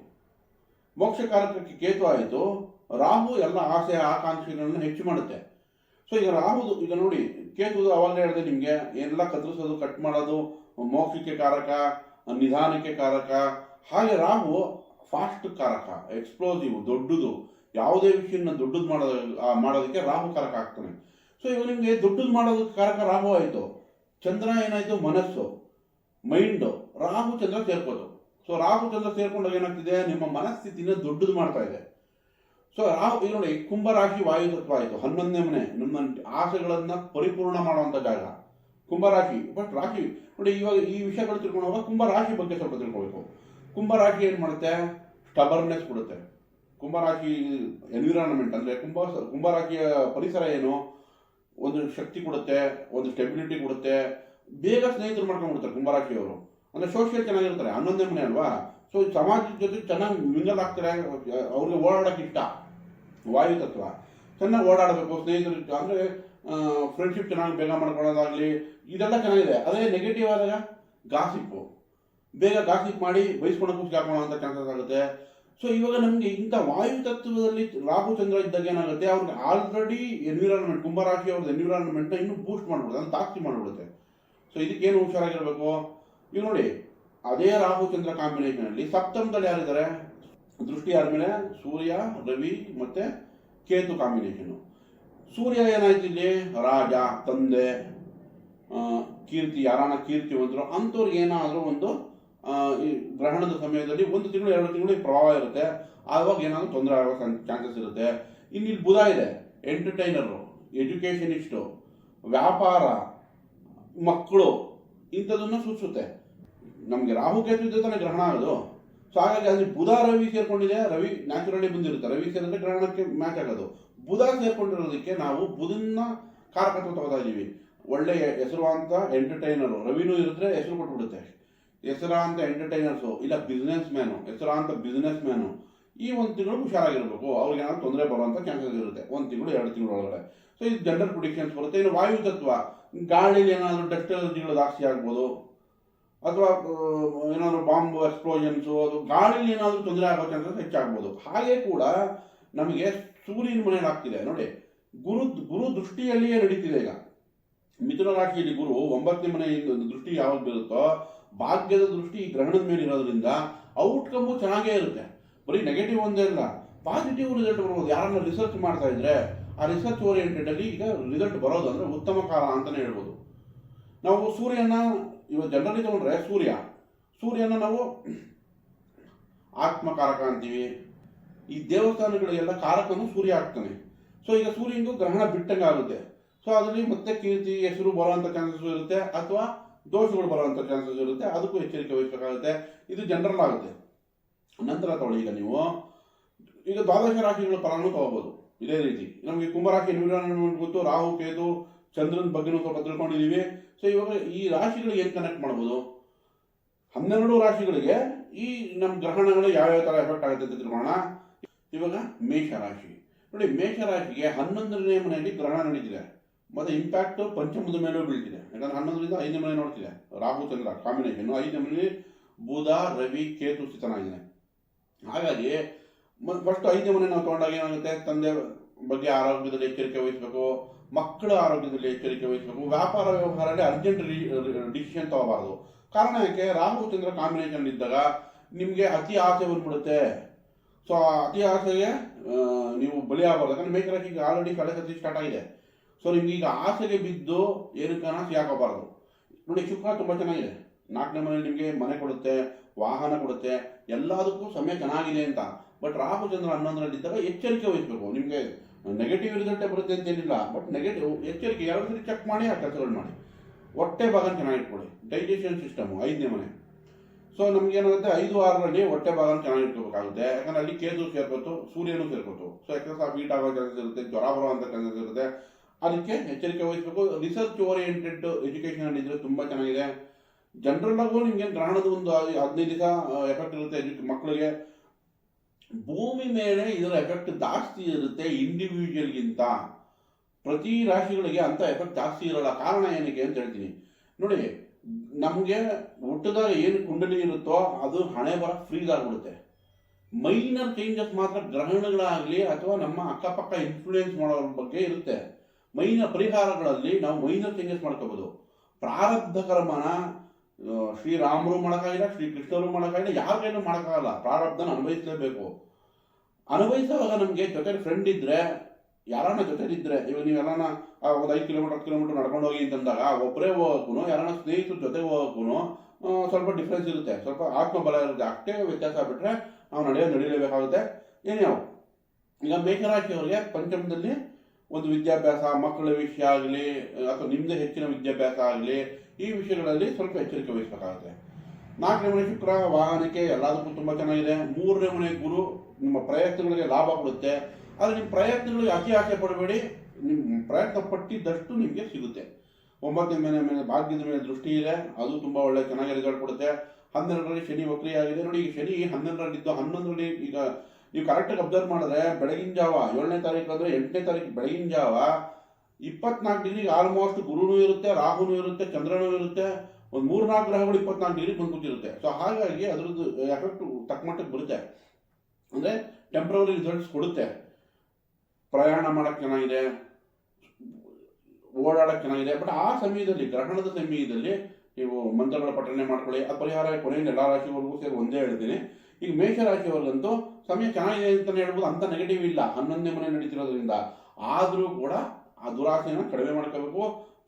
ಮೋಕ್ಷಕಾರಕಕ್ಕೆ ಕೇತು ಆಯಿತು, ರಾಹು ಎಲ್ಲ ಆಸೆ ಆಕಾಂಕ್ಷೆಗಳನ್ನು ಹೆಚ್ಚು ಮಾಡುತ್ತೆ. ಸೊ ಈಗ ರಾಹುದು ಈಗ ನೋಡಿ ಕೇತುದು ಅವಾಗ ಹೇಳಿದೆ ನಿಮಗೆ ಎಲ್ಲ ಕತ್ತರಿಸೋದು ಕಟ್ ಮಾಡೋದು, ಮೋಕ್ಷಕ್ಕೆ ಕಾರಕ, ನಿಧಾನಕ್ಕೆ ಕಾರಕ, ಹಾಗೆ ರಾಹು ಫಾಸ್ಟ್ ಕಾರಕ ಎಕ್ಸ್ಪ್ಲೋಸಿವ್ ದೊಡ್ಡದು, ಯಾವುದೇ ವಿಷಯನ ದೊಡ್ಡದು ಮಾಡೋದ ಮಾಡೋದಕ್ಕೆ ರಾಹು ಕಾರಕ ಆಗ್ತಾನೆ. ಸೊ ಇವಾಗ ನಿಮಗೆ ದೊಡ್ಡದು ಮಾಡೋದಕ್ಕೆ ಕಾರಕ ರಾಹು ಆಯಿತು. ಚಂದ್ರ ಏನಾಯಿತು? ಮನಸ್ಸು ಮೈಂಡು ರಾಹು, ಚಂದ್ರ ಸೇರ್ಕೋದು ಸೊ ರಾಹು ಚಂದ್ರ ಸೇರ್ಕೊಂಡಾಗ ಏನಾಗ್ತಿದೆ? ನಿಮ್ಮ ಮನಸ್ಥಿತಿನ ದೊಡ್ಡದು ಮಾಡ್ತಾ ಇದೆ. ಸೊ ರಾಹು ಈಗ ನೋಡಿ, ಕುಂಭರಾಶಿ ವಾಯುತತ್ವ ಆಯಿತು ಹನ್ನೊಂದನೇ ಮನೆ. ನಮ್ಮ ಆಸೆಗಳನ್ನ ಪರಿಪೂರ್ಣ ಮಾಡುವಂಥ ಜಾಗ. ಕುಂಭರಾಶಿ ಬಟ್ ರಾಶಿ, ನೋಡಿ, ಇವಾಗ ಈ ವಿಷಯಗಳು ತಿಳ್ಕೊಂಡಾಗ ಕುಂಭರಾಶಿ ಬಗ್ಗೆ ಸ್ವಲ್ಪ ತಿಳ್ಕೊಬೇಕು. ಕುಂಭರಾಶಿ ಏನು ಮಾಡುತ್ತೆ? ಸ್ಟಬರ್ನೆಸ್ ಕೊಡುತ್ತೆ. ಕುಂಭರಾಶಿ ಎನ್ವಿರಾನ್ಮೆಂಟ್ ಅಂದರೆ ಕುಂಭ, ಕುಂಭರಾಶಿಯ ಪರಿಸರ ಏನು? ಒಂದು ಶಕ್ತಿ ಕೊಡುತ್ತೆ, ಒಂದು ಸ್ಟೆಬಿಲಿಟಿ ಕೊಡುತ್ತೆ. ಬೇಗ ಸ್ನೇಹಿತರು ಮಾಡ್ಕೊಂಡ್ಬಿಡ್ತಾರೆ ಕುಂಭರಾಶಿಯವರು. ಅಂದರೆ ಸೋಷಿಯಲ್ ಚೆನ್ನಾಗಿರ್ತಾರೆ. ಹನ್ನೊಂದನೇ ಮನೆ ಅಲ್ವಾ? ಸೊ ಸಮಾಜದ ಜೊತೆ ಚೆನ್ನಾಗಿ ಮಿಂಗಲ್ ಆಗ್ತಾರೆ, ಅವ್ರಿಗೆ ಓಡಾಡೋಕೆ ಇಷ್ಟ. ವಾಯು ತತ್ವ. ಚೆನ್ನಾಗಿ ಓಡಾಡಬೇಕು, ಸ್ನೇಹಿತರು ಅಂದರೆ ಫ್ರೆಂಡ್ಶಿಪ್ ಚೆನ್ನಾಗಿ ಬೇಗ ಮಾಡ್ಕೊಳ್ಳೋದಾಗಲಿ, ಇದೆಲ್ಲ ಚೆನ್ನಾಗಿದೆ. ಅದೇ ನೆಗೆಟಿವ್ ಆದಾಗ ಗಾಸಿಪ್ಪು ಬೇಗ ಗಾಸಿಪ್ ಮಾಡಿ ಬಯಸ್ಕೊಂಡು ಖುಷಿ ಹಾಕೋಣ ಅಂತ ಚಾನ್ಸಸ್ ಆಗುತ್ತೆ. ಸೊ ಇವಾಗ ನಮಗೆ ಇಂಥ ವಾಯು ತತ್ವದಲ್ಲಿ ರಾಹು ಚಂದ್ರ ಇದ್ದಾಗ ಏನಾಗುತ್ತೆ? ಅವ್ರಿಗೆ ಆಲ್ರೆಡಿ ಎನ್ವಿರಾನ್ಮೆಂಟ್ ಕುಂಭರಾಶಿ ಅವ್ರದ್ದು ಎನ್ವಿರಾನ್ಮೆಂಟ್ನ ಇನ್ನೂ ಬೂಸ್ಟ್ ಮಾಡಿಬಿಡುತ್ತೆ, ಅದನ್ನು ಜಾಸ್ತಿ ಮಾಡಿಬಿಡುತ್ತೆ. ಸೊ ಇದಕ್ಕೇನು ಹುಷಾರಾಗಿರ್ಬೇಕು? ಈಗ ನೋಡಿ, ಅದೇ ರಾಹು ಚಂದ್ರ ಕಾಂಬಿನೇಷನ್ ಅಲ್ಲಿ ಸಪ್ತಮದಲ್ಲಿ ಯಾರಿದ್ದಾರೆ? ದೃಷ್ಟಿ ಆದ್ಮೇಲೆ ಸೂರ್ಯ, ರವಿ ಮತ್ತೆ ಕೇತು ಕಾಂಬಿನೇಷನ್ ಸೂರ್ಯ ಏನಾಯ್ತು ಇಲ್ಲಿ? ರಾಜ, ತಂದೆ ಕೀರ್ತಿ, ಯಾರಾನ ಕೀರ್ತಿ ಕೀರ್ತಿವಂತರು ಅಂಥವ್ರಿಗೆ ಏನಾದರೂ ಒಂದು ಈ ಗ್ರಹಣದ ಸಮಯದಲ್ಲಿ ಒಂದು ತಿಂಗಳು, ಎರಡು ತಿಂಗಳು ಈ ಪ್ರಭಾವ ಇರುತ್ತೆ. ಆವಾಗ ಏನಾದರೂ ತೊಂದರೆ ಆಗೋ ಚಾನ್ಸಸ್ ಇರುತ್ತೆ. ಇಲ್ಲಿ ಬುಧ ಇದೆ ಎಂಟರ್ಟೈನರು ಎಜುಕೇಷನಿಸ್ಟು ವ್ಯಾಪಾರ, ಮಕ್ಕಳು ಇಂಥದನ್ನು ಸೂಚಿಸುತ್ತೆ. ನಮಗೆ ರಾಹು ಕೇತು ಇದ್ದ ತಾನೇ ಗ್ರಹಣ ಆಗೋದು. ಸೊ ಹಾಗಾಗಿ ಅಲ್ಲಿ ಬುಧ ರವಿ ಸೇರ್ಕೊಂಡಿದೆ, ರವಿ ನ್ಯಾಚುರಲಿ ಬಂದಿರುತ್ತೆ. ರವಿ ಸೇರಿದ್ರೆ ಗ್ರಹಣಕ್ಕೆ ಮ್ಯಾಚ್ ಆಗೋದು. ಬುಧ ಸೇರ್ಕೊಂಡಿರೋದಕ್ಕೆ ನಾವು ಬುಧನ ಕಾರಕತ್ವ ತಗೋತಾ ಇದ್ದೀವಿ. ಒಳ್ಳೆ ಹೆಸರುವಂತ ಎಂಟರ್ಟೈನರು ರವಿನೂ ಇರಿದ್ರೆ ಹೆಸರು ಕೊಟ್ಬಿಡುತ್ತೆ. ಹೆಸರಾಂತ ಎಂಟರ್ಟೈನರ್ಸು ಇಲ್ಲ ಬಿಸ್ನೆಸ್ ಮ್ಯಾನು ಹೆಸರಾಂತ ಬಿಸ್ನೆಸ್ ಮ್ಯಾನು ಈ ಒಂದು ತಿಂಗಳು ಹುಷಾರಾಗಿರ್ಬೇಕು. ಅವ್ರಿಗೆ ಏನಾದ್ರು ತೊಂದರೆ ಬರುವಂಥ ಚಾನ್ಸಸ್ ಇರುತ್ತೆ. ಒಂದು ತಿಂಗಳು, ಎರಡು ತಿಂಗಳು ಒಳಗಡೆ ಸೊ ಇದು ಜನರಲ್ ಪ್ರಿಡಿಕ್ಷನ್ಸ್ ಬರುತ್ತೆ. ಇನ್ನು ವಾಯು ತತ್ವ. ಗಾಳಿಲಿ ಏನಾದರೂ ಎಲರ್ಜಿಗಳು ಜಾಸ್ತಿ ಆಗ್ಬೋದು? ಅಥವಾ ಏನಾದರೂ ಬಾಂಬ್ ಎಕ್ಸ್ಪ್ಲೋಷನ್ಸು ಅದು ಗಾಳಿಲಿ ಏನಾದರೂ ತೊಂದರೆ ಆಗೋ ಚಾನ್ಸಸ್ ಹೆಚ್ಚಾಗ್ಬೋದು. ಹಾಗೆ ಕೂಡ ನಮಗೆ ಸೂರ್ಯನ ಮನೆ ಆಗ್ತಿದೆ. ನೋಡಿ, ಗುರು ಗುರು ದೃಷ್ಟಿಯಲ್ಲಿಯೇ ನಡೀತಿದೆ ಈಗ. ಮಿಥುನ ರಾಶಿಯಲ್ಲಿ ಗುರು ಒಂಬತ್ತನೇ ಮನೆಯಿಂದ ದೃಷ್ಟಿ ಯಾವಾಗ ಬೀರುತ್ತೋ, ಭಾಗ್ಯದ ದೃಷ್ಟಿ ಗ್ರಹಣದ ಮೇಲೆ ಇರೋದ್ರಿಂದ ಔಟ್ಕಮ್ಮು ಚೆನ್ನಾಗೇ ಇರುತ್ತೆ. ಬರೀ ನೆಗೆಟಿವ್ ಒಂದೇ ಇಲ್ಲ ಪಾಸಿಟಿವ್ ರಿಸಲ್ಟ್ ಬರ್ಬೋದು. ಯಾರನ್ನ ರಿಸರ್ಚ್ ಮಾಡ್ತಾ ಇದ್ರೆ ಆ ರಿಸರ್ಚ್ ಓರಿಯೆಂಟೆಡ್ ಅಲ್ಲಿ ಈಗ ರಿಸಲ್ಟ್ ಬರೋದು ಅಂದ್ರೆ ಉತ್ತಮ ಕಾಲ ಅಂತಾನೆ ಹೇಳ್ಬೋದು. ನಾವು ಸೂರ್ಯನ, ಇವಾಗ ಜನರಲ್ಲಿ ತಗೊಂಡ್ರೆ ಸೂರ್ಯ. ಸೂರ್ಯನ ನಾವು ಆತ್ಮಕಾರಕ ಅಂತೀವಿ. ಈ ದೇವಸ್ಥಾನಗಳಿಗೆಲ್ಲ ಕಾರಕನು ಸೂರ್ಯ ಆಗ್ತಾನೆ. ಸೊ ಈಗ ಸೂರ್ಯನಿಗೂ ಗ್ರಹಣ ಬಿಟ್ಟಂಗೆ ಆಗುತ್ತೆ. ಸೊ ಅದರಲ್ಲಿ ಮತ್ತೆ ಕೀರ್ತಿ, ಹೆಸರು ಬರುವಂತ ಚಾನ್ಸಸ್ ಇರುತ್ತೆ ಅಥವಾ ದೋಷಗಳು ಬರುವಂತ ಚಾನ್ಸಸ್ ಇರುತ್ತೆ. ಅದಕ್ಕೂ ಎಚ್ಚರಿಕೆ ವಹಿಸಬೇಕಾಗುತ್ತೆ. ಇದು ಜನರಲ್ ಆಗುತ್ತೆ. ನಂತರ ತಗೊಳ್ಳಿ ಈಗ ನೀವು. ಈಗ ದ್ವಾದಶ ರಾಶಿಗಳ ಫಲನೂ ತಗೋಬಹುದು ಇದೇ ರೀತಿ. ನಮಗೆ ಕುಂಭರಾಶಿ ಎನ್ವಿರಾನ್ಮೆಂಟ್ ಗೊತ್ತು. ರಾಹು, ಕೇತು, ಚಂದ್ರನ ಬಗ್ಗೆನೂ ಸ್ವಲ್ಪ ತಿಳ್ಕೊಂಡಿದ್ದೀವಿ. ಸೊ ಇವಾಗ ಈ ರಾಶಿಗಳಿಗೆ ಏನು ಕನೆಕ್ಟ್ ಮಾಡ್ಬೋದು? ಹನ್ನೆರಡು ರಾಶಿಗಳಿಗೆ ಈ ನಮ್ಮ ಗ್ರಹಣಗಳು ಯಾವ್ಯಾವ ಥರ ಎಫೆಕ್ಟ್ ಆಗುತ್ತೆ ಅಂತ ತಿಳ್ಕೊಳ್ಳೋಣ. ಇವಾಗ ಮೇಷ ರಾಶಿ. ನೋಡಿ, ಮೇಷ ರಾಶಿಗೆ ಹನ್ನೊಂದನೇ ಮನೆಯಲ್ಲಿ ಗ್ರಹಣ ನಡೀತಿದೆ. ಮತ್ತು ಇಂಪ್ಯಾಕ್ಟ್ ಪಂಚಮದ ಮೇಲೂ ಬೀಳ್ತಿದೆ. ಯಾಕಂದ್ರೆ ಹನ್ನೊಂದರಿಂದ ಐದನೇ ಮನೆ ನೋಡ್ತಿದೆ. ರಾಹು, ಚಂದ್ರ, ಕಾಂಬಿನೇಷನ್. ಐದನೇ ಮನೆಯಲ್ಲಿ ಬುಧ, ರವಿ, ಕೇತು ಸ್ಥಿತನಾಗಿದೆ ಹಾಗಾಗಿ ಫಸ್ಟ್ ಐದನೇ ಮನೆ ನಾವು ತಗೊಂಡಾಗ ಏನಾಗುತ್ತೆ? ತಂದೆ ಬಗ್ಗೆ ಆರೋಗ್ಯದಲ್ಲಿ ಎಚ್ಚರಿಕೆ ವಹಿಸಬೇಕು, ಮಕ್ಕಳ ಆರೋಗ್ಯದಲ್ಲಿ ಎಚ್ಚರಿಕೆ ವಹಿಸಬೇಕು, ವ್ಯಾಪಾರ ವ್ಯವಹಾರದಲ್ಲಿ ಅರ್ಜೆಂಟ್ ಡಿಸಿಷನ್ ತಗೋಬಾರ್ದು. ಕಾರಣ ಯಾಕೆ? ರಾಹು ಚಂದ್ರ ಕಾಂಬಿನೇಷನ್ ಇದ್ದಾಗ ನಿಮಗೆ ಅತಿ ಆಸೆ ಬಂದ್ಬಿಡುತ್ತೆ. ಸೊ ಅತಿ ಆಸೆಗೆ ನೀವು ಬಲಿ ಆಗಬಾರ್ದು ಯಾಕಂದ್ರೆ ಈಗ ಆಲ್ರೆಡಿ ಕಳೆ ಸತಿ ಸ್ಟಾರ್ಟ್ ಆಗಿದೆ. ಸೊ ನಿಮ್ಗೆ ಈಗ ಆಸೆಗೆ ಬಿದ್ದು ಏನಕ್ಕನ ಯಾಕೋಬಾರ್ದು. ನೋಡಿ ಶುಕ್ರ ತುಂಬ ಚೆನ್ನಾಗಿದೆ. ನಾಲ್ಕನೇ ಮನೆ ನಿಮಗೆ ಮನೆ ಕೊಡುತ್ತೆ, ವಾಹನ ಕೊಡುತ್ತೆ, ಎಲ್ಲದಕ್ಕೂ ಸಮಯ ಚೆನ್ನಾಗಿದೆ ಅಂತ. ಬಟ್ ರಾಹು ಚಂದ್ರ ಹನ್ನೊಂದರಲ್ಲಿದ್ದಾಗ ಎಚ್ಚರಿಕೆ ವಹಿಸಬೇಕು. ನಿಮಗೆ ನೆಗೆಟಿವ್ ರಿಸಲ್ಟೇ ಬರುತ್ತೆ ಅಂತೇನಿಲ್ಲ. ಬಟ್ ನೆಗೆಟಿವ್ ಎಚ್ಚರಿಕೆ ಸರಿ ಚೆಕ್ ಮಾಡಿ, ಆ ಕೆಲಸಗಳು ಮಾಡಿ. ಹೊಟ್ಟೆ ಭಾಗ ಚೆನ್ನಾಗಿಟ್ಕೊಳ್ಳಿ ಡೈಜೆಷನ್ ಸಿಸ್ಟಮು ಐದನೇ ಮನೆ. ಸೊ ನಮ್ಗೆ ಏನಾಗುತ್ತೆ? ಐದು, ಆರರಲ್ಲಿ ಹೊಟ್ಟೆ ಭಾಗ ಚೆನ್ನಾಗಿಟ್ಕೋಬೇಕಾಗುತ್ತೆ ಯಾಕಂದ್ರೆ ಅಲ್ಲಿ ಕೇದು ಸೇರ್ಕೊತು, ಸೂರ್ಯನು ಸೇರ್ಕೊತು. ಸೊ ಎಕ್ಸಸ್ ಆಫ್ ಹೀಟ್ ಆಗೋ ಕೆಲಸ ಇರುತ್ತೆ, ಜ್ವರ ಬರುವಂಥ ಕೆಲಸ ಇರುತ್ತೆ. ಅದಕ್ಕೆ ಎಚ್ಚರಿಕೆ ವಹಿಸಬೇಕು. ರಿಸರ್ಚ್ ಓರಿಯೆಂಟೆಡ್ ಎಜುಕೇಷನ್ ಇದ್ರೆ ತುಂಬ ಚೆನ್ನಾಗಿದೆ. ಜನರಲ್ ನಿಮಗೆ ಗ್ರಹಣದ ಒಂದು ಹದಿನೈದು ದಿವಸ ಎಫೆಕ್ಟ್ ಇರುತ್ತೆ ಮಕ್ಕಳಿಗೆ ಭೂಮಿ ಮೇಲೆ ಇದರ ಎಫೆಕ್ಟ್ ಜಾಸ್ತಿ ಇರುತ್ತೆ ಇಂಡಿವಿಜುವಲ್ಗಿಂತ ಪ್ರತಿ ರಾಶಿಗಳಿಗೆ ಅಂತ ಎಫೆಕ್ಟ್ ಜಾಸ್ತಿ ಇರಲ್ಲ. ಕಾರಣ ಏನಕ್ಕೆ ಅಂತ ಹೇಳ್ತೀನಿ. ನೋಡಿ, ನಮಗೆ ಹುಟ್ಟದಾಗ ಏನು ಕುಂಡಲಿ ಇರುತ್ತೋ ಅದು ಹಣೆ ಬರ ಫ್ರೀಸ್ ಆಗಿಬಿಡುತ್ತೆ. ಮೈನರ್ ಚೇಂಜಸ್ ಮಾತ್ರ ಗ್ರಹಣಗಳಾಗಲಿ ಅಥವಾ ನಮ್ಮ ಅಕ್ಕಪಕ್ಕ ಇನ್ಫ್ಲೂಯೆನ್ಸ್ ಮಾಡೋ ಬಗ್ಗೆ ಇರುತ್ತೆ. ಮೈನರ್ ಪರಿಹಾರಗಳಲ್ಲಿ ನಾವು ಮೈನರ್ ಚೇಂಜಸ್ ಮಾಡ್ಕೋಬೋದು. ಪ್ರಾರಬ್ಧ ಕರ್ಮನ ಶ್ರೀರಾಮರು ಮಾಡೋಕ್ಕಾಗಿಲ್ಲ ಶ್ರೀಕೃಷ್ಣರು ಮಾಡೋಕ್ಕಾಗಿಲ್ಲ ಯಾರ ಕೈಲೂ ಮಾಡೋಕ್ಕಾಗಲ್ಲ ಪ್ರಾರಬ್ಧನ ಅನುಭವಿಸಲೇಬೇಕು. ಅನುಭವಿಸುವಾಗ ನಮಗೆ ಜೊತೆ ಫ್ರೆಂಡ್ ಇದ್ದರೆ ಯಾರನ್ನ ಜೊತೆಲಿದ್ದರೆ ಇವಾಗ ನೀವು ಎಲ್ಲಾನ ಒಂದು ಐದು ಕಿಲೋಮೀಟರ್ ಹತ್ತು ಕಿಲೋಮೀಟರ್ ನಡ್ಕೊಂಡು ಹೋಗಿ ಅಂತಂದಾಗ ಒಬ್ಬರೇ ಹೋಗೋಕ್ಕೂ ಯಾರನ್ನ ಸ್ನೇಹಿತರ ಜೊತೆ ಹೋಗೋಕ್ಕೂ ಸ್ವಲ್ಪ ಡಿಫ್ರೆನ್ಸ್ ಇರುತ್ತೆ. ಸ್ವಲ್ಪ ಆತ್ಮಬಲ ಇರುತ್ತೆ. ಅಷ್ಟೇ ವ್ಯತ್ಯಾಸ ಬಿಟ್ಟರೆ ನಾವು ನಡೆಯೋದು ನಡೀಲೇಬೇಕಾಗುತ್ತೆ. ಏನೇ ಈಗ ಮೇಷರಾಶಿಯವರಿಗೆ ಪಂಚಮದಲ್ಲಿ ಒಂದು ವಿದ್ಯಾಭ್ಯಾಸ, ಮಕ್ಕಳ ವಿಷಯ ಆಗಲಿ, ಅಥವಾ ನಿಮ್ಮದೇ ಹೆಚ್ಚಿನ ವಿದ್ಯಾಭ್ಯಾಸ ಆಗಲಿ ಈ ವಿಷಯಗಳಲ್ಲಿ ಸ್ವಲ್ಪ ಎಚ್ಚರಿಕೆ ವಹಿಸಬೇಕಾಗುತ್ತೆ. ನಾಲ್ಕನೇ ಮನೆ ಶುಕ್ರ ವಾಹನಕ್ಕೆ ಎಲ್ಲದಕ್ಕೂ ತುಂಬ ಚೆನ್ನಾಗಿದೆ. ಮೂರನೇ ಮನೆ ಗುರು ನಿಮ್ಮ ಪ್ರಯತ್ನಗಳಿಗೆ ಲಾಭ ಕೊಡುತ್ತೆ. ಆದರೆ ನಿಮ್ಮ ಪ್ರಯತ್ನಗಳಿಗೆ ಅತಿ ಆಸೆ ಪಡಬೇಡಿ. ನಿಮ್ಮ ಪ್ರಯತ್ನ ಪಟ್ಟಿದ್ದಷ್ಟು ನಿಮಗೆ ಸಿಗುತ್ತೆ. ಒಂಬತ್ತನೇ ಮನೆ ಮೇಲೆ ಭಾಗ್ಯದ ಮೇಲೆ ದೃಷ್ಟಿ ಇದೆ. ಅದು ತುಂಬ ಒಳ್ಳೆ ಚೆನ್ನಾಗಿ ರಿಸಲ್ಟ್ ಕೊಡುತ್ತೆ. ಹನ್ನೆರಡರಲ್ಲಿ ಶನಿ ವಕ್ರಿ ಆಗಿದೆ ನೋಡಿ, ಈಗ ಶನಿ ಹನ್ನೆರಡರಲ್ಲಿದ್ದು ಹನ್ನೊಂದರಲ್ಲಿ ಈಗ ನೀವು ಕರೆಕ್ಟಾಗಿ ಅಬ್ಸರ್ವ್ ಮಾಡಿದ್ರೆ ಬೆಳಗಿನ ಜಾವ ಏಳನೇ ತಾರೀಕು ಅಂದರೆ ಎಂಟನೇ ತಾರೀಕು ಬೆಳಗಿನ ಜಾವ ಇಪ್ಪತ್ನಾಲ್ಕು ಡಿಗ್ರಿಗೆ ಆಲ್ಮೋಸ್ಟ್ ಗುರುನೂ ಇರುತ್ತೆ, ರಾಹುನೂ ಇರುತ್ತೆ, ಚಂದ್ರನೂ ಇರುತ್ತೆ. ಒಂದು ಮೂರ್ನಾಲ್ಕು ಗ್ರಹಗಳು ಇಪ್ಪತ್ನಾಲ್ಕು ಡಿಗ್ರಿ ಬಂದು ಕೂತಿರುತ್ತೆ ಸೊ ಹಾಗಾಗಿ ಅದರದ್ದು ಎಫೆಕ್ಟ್ ತಕ್ಕ ಮಟ್ಟಕ್ಕೆ ಬರುತ್ತೆ. ಅಂದರೆ ಟೆಂಪ್ರವರಿ ರಿಸಲ್ಟ್ಸ್ ಕೊಡುತ್ತೆ. ಪ್ರಯಾಣ ಮಾಡೋಕ್ಕೆ ಚೆನ್ನಾಗಿದೆ ಓಡಾಡೋಕ್ಕೆ ಚೆನ್ನಾಗಿದೆ. ಬಟ್ ಆ ಸಮಯದಲ್ಲಿ, ಗ್ರಹಣದ ಸಮಯದಲ್ಲಿ ನೀವು ಮಂತ್ರಗಳ ಪಠಣೆ ಮಾಡ್ಕೊಳ್ಳಿ. ಆ ಪರಿಹಾರ ಕೊನೆಯಿಂದ ಎಲ್ಲ ರಾಶಿವರೆಗೂ ಸೇರಿ ಒಂದೇ ಹೇಳ್ತೀನಿ. ಈಗ ಮೇಷರಾಶಿಯವರಿಗಂತೂ ಸಮಯ ಚೆನ್ನಾಗಿದೆ ಅಂತಲೇ ಹೇಳ್ಬೋದು. ಅಂಥ ನೆಗೆಟಿವ್ ಇಲ್ಲ. ಹನ್ನೊಂದನೇ ಮನೆ ನಡೀತಿರೋದ್ರಿಂದ ಆದರೂ ಕೂಡ ಆ ದುರಾಸೆನ ಕಡಿಮೆ ಮಾಡ್ಕೋಬೇಕು,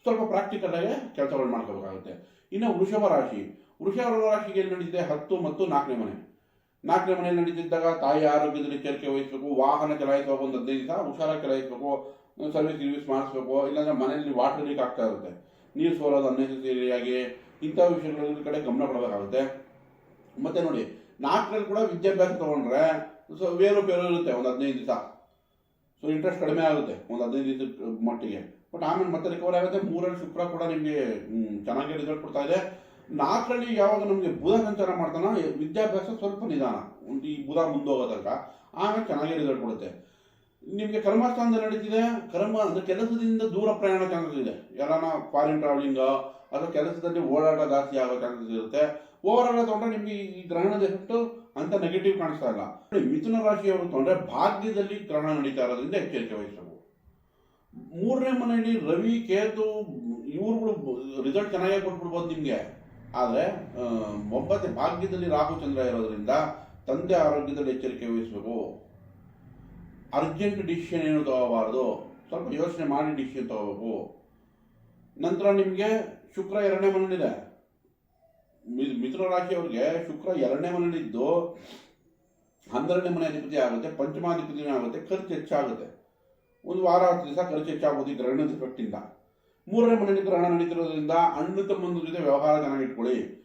ಸ್ವಲ್ಪ ಪ್ರಾಕ್ಟಿಕಲ್ ಆಗಿ ಕೆಲಸಗಳು ಮಾಡ್ಕೋಬೇಕಾಗುತ್ತೆ. ಇನ್ನು ವೃಷಭ ರಾಶಿ. ವೃಷಭ ರಾಶಿಗೆ ಏನು ನಡೀತಿದೆ? ಹತ್ತು ಮತ್ತು ನಾಲ್ಕನೇ ಮನೆ. ನಾಲ್ಕನೇ ಮನೆಯಲ್ಲಿ ನಡೀತಿದ್ದಾಗ ತಾಯಿ ಆರೋಗ್ಯದಲ್ಲಿ ಎಚ್ಚರಿಕೆ ವಹಿಸಬೇಕು, ವಾಹನ ಚಲಾಯಿಸುವಾಗ ಒಂದು ಹದಿನೈದು ದಿವಸ ಹುಷಾರಾಗಿ ಚಲಾಯಿಸಬೇಕು ಸರ್ವಿಸ್ ಗಿರ್ವಿಸ್ ಮಾಡಿಸ್ಬೇಕು, ಇಲ್ಲಾಂದ್ರೆ ಮನೆಯಲ್ಲಿ ವಾಟರ್ ಲೀಕ್ ಆಗ್ತಾ ಇರುತ್ತೆ. ನೀರು ಸೋಲೋದು ಅನ್ನೆಸರಿಯಾಗಿ ಇಂಥ ವಿಷಯಗಳ ಕಡೆ ಗಮನ ಕೊಡಬೇಕಾಗುತ್ತೆ. ಮತ್ತೆ ನೋಡಿ, ನಾಲ್ಕರಲ್ಲಿ ಕೂಡ ವಿದ್ಯಾಭ್ಯಾಸ ತಗೊಂಡ್ರೆ ಸೊ ಬೇರು ಬೇರು ಇರುತ್ತೆ, ಒಂದು ಹದಿನೈದು ದಿವಸ. ಸೊ ಇಂಟ್ರೆಸ್ಟ್ ಕಡಿಮೆ ಆಗುತ್ತೆ ಒಂದು ಹದಿನೈದು ಮಟ್ಟಿಗೆ. ಬಟ್ ಆಮೇಲೆ ಮತ್ತೆ ರಿಕವರ್ ಆಗುತ್ತೆ. ಮೂರಲ್ಲಿ ಶುಕ್ರ ಕೂಡ ನಿಮಗೆ ಚೆನ್ನಾಗಿ ರಿಸಲ್ಟ್ ಕೊಡ್ತಾ ಇದೆ. ನಾಲ್ಕರಲ್ಲಿ ಯಾವಾಗ ನಮಗೆ ಬುಧ ಸಂಚಾರ ಮಾಡ್ತಾನೋ ವಿದ್ಯಾಭ್ಯಾಸ ಸ್ವಲ್ಪ ನಿಧಾನ. ಒಂದು ಈ ಬುಧ ಮುಂದೋಗೋದಾಗ ಆಮೇಲೆ ಚೆನ್ನಾಗಿ ರಿಸಲ್ಟ್ ಕೊಡುತ್ತೆ. ನಿಮಗೆ ಕರ್ಮಸ್ಥಾನದಲ್ಲಿ ನಡೀತಿದೆ. ಕರ್ಮ ಅಂದರೆ ಕೆಲಸದಿಂದ ದೂರ ಪ್ರಯಾಣ ಚಾನ್ಸಸ್ ಇದೆ. ಯಾರನ್ನ ಫಾರಿನ್ ಟ್ರಾವೆಲಿಂಗ್ ಅಥವಾ ಕೆಲಸದಲ್ಲಿ ಓಡಾಟ ಜಾಸ್ತಿ ಆಗೋ ಚಾನ್ಸಸ್ ಇರುತ್ತೆ. ಓವರ್ ಆಲ್ ತೊಗೊಂಡ್ರೆ ನಿಮಗೆ ಈ ಗ್ರಹಣದ ಎಫೆಕ್ಟ್ ಅಂತ ನೆಗೆಟಿವ್ ಕಾಣಿಸ್ತಾ ಇಲ್ಲ. ಮಿಥುನ ರಾಶಿಯವರು ತೊಂದರೆ ಭಾಗ್ಯದಲ್ಲಿ ಗ್ರಹಣ ನಡೀತಾ ಇರೋದ್ರಿಂದ ಎಚ್ಚರಿಕೆ ವಹಿಸಬೇಕು. ಮೂರನೇ ಮನೆಯಲ್ಲಿ ರವಿ, ಕೇತು, ಇವ್ರುಗಳು ರಿಸಲ್ಟ್ ಚೆನ್ನಾಗೇ ಕೊಟ್ಬಿಡ್ಬೋದು ನಿಮಗೆ. ಆದರೆ ಒಬ್ಬತೆ ಭಾಗ್ಯದಲ್ಲಿ ರಾಹು ಚಂದ್ರ ಇರೋದ್ರಿಂದ ತಂದೆ ಆರೋಗ್ಯದಲ್ಲಿ ಎಚ್ಚರಿಕೆ ವಹಿಸಬೇಕು. ಅರ್ಜೆಂಟ್ ಡಿಸಿಷನ್ ಏನು ತಗೋಬಾರ್ದು. ಸ್ವಲ್ಪ ಯೋಚನೆ ಮಾಡಿ ಡಿಸಿಷನ್ ತಗೋಬೇಕು. ನಂತರ ನಿಮಗೆ ಶುಕ್ರ ಎರಡನೇ ಮನೆಯಲ್ಲಿದೆ. ಮಿ- ರಾಶಿ ಅವರಿಗೆ ಶುಕ್ರ ಎರಡನೇ ಮನೆಯಲ್ಲಿದ್ದು ಹನ್ನೆರಡನೇ ಮನೆ ಅಧಿಪತಿ ಆಗುತ್ತೆ, ಪಂಚಮಾಧಿಪತಿ ಆಗುತ್ತೆ, ಖರ್ಚು ಹೆಚ್ಚಾಗುತ್ತೆ. ಒಂದು ವಾರ, ಹತ್ತು ದಿವಸ ಖರ್ಚು ಹೆಚ್ಚಾಗುತ್ತೆ ಗ್ರಹಣ ಗ್ರಹಣದ ಎಫೆಕ್ಟಿಂದ ಮೂರನೇ ಮನೆಯಲ್ಲಿ ಗ್ರಹಣ ನಡೀತಿರೋದ್ರಿಂದ ಅಣ್ಣ ತಮ್ಮಂದ್ರ ಜೊತೆ ವ್ಯವಹಾರ ಚೆನ್ನಾಗಿ ಇಟ್ಕೊಳ್ಳಿ.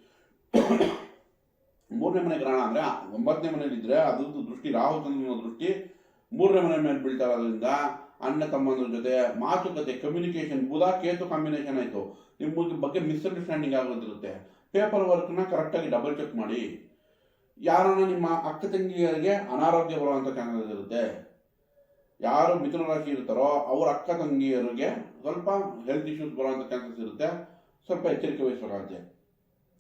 ಮೂರನೇ ಮನೆ ಗ್ರಹಣ ಅಂದರೆ ಒಂಬತ್ತನೇ ಮನೆಯಲ್ಲಿದ್ದರೆ ಅದ್ರದ್ದು ದೃಷ್ಟಿ, ರಾಹು ಚಂದ್ರನ ದೃಷ್ಟಿ ಮೂರನೇ ಮನೆ ಮೇಲೆ ಬೀಳ್ತಾ ಇರೋದ್ರಿಂದ ಅಣ್ಣ ತಮ್ಮಂದ್ರ ಜೊತೆ ಮಾತುಕತೆ ಕಮ್ಯುನಿಕೇಶನ್ ಬುಧ ಕೇತು ಕಾಂಬಿನೇಷನ್ ಆಯಿತು. ನಿಮ್ಮ ಬಗ್ಗೆ ಮಿಸ್ಅಂಡರ್ಸ್ಟ್ಯಾಂಡಿಂಗ್ ಆಗೋದಿರುತ್ತೆ. ಪೇಪರ್ ವರ್ಕ್ನ ಕರೆಕ್ಟಾಗಿ ಡಬಲ್ ಚೆಕ್ ಮಾಡಿ, ಯಾರನ್ನ ನಿಮ್ಮ ಅಕ್ಕ ತಂಗಿಯರಿಗೆ ಅನಾರೋಗ್ಯ ಬರುವಂಥ ಚಾನ್ಸಸ್ ಇರುತ್ತೆ, ಯಾರು ಮಿಥುನ ರಾಶಿ ಇರ್ತಾರೋ ಅವ್ರ ಅಕ್ಕ ತಂಗಿಯರಿಗೆ ಸ್ವಲ್ಪ ಹೆಲ್ತ್ ಇಶ್ಯೂಸ್ ಬರುವಂಥ ಚಾನ್ಸಸ್ ಇರುತ್ತೆ, ಸ್ವಲ್ಪ ಎಚ್ಚರಿಕೆ ವಹಿಸಬೇಕಾಗುತ್ತೆ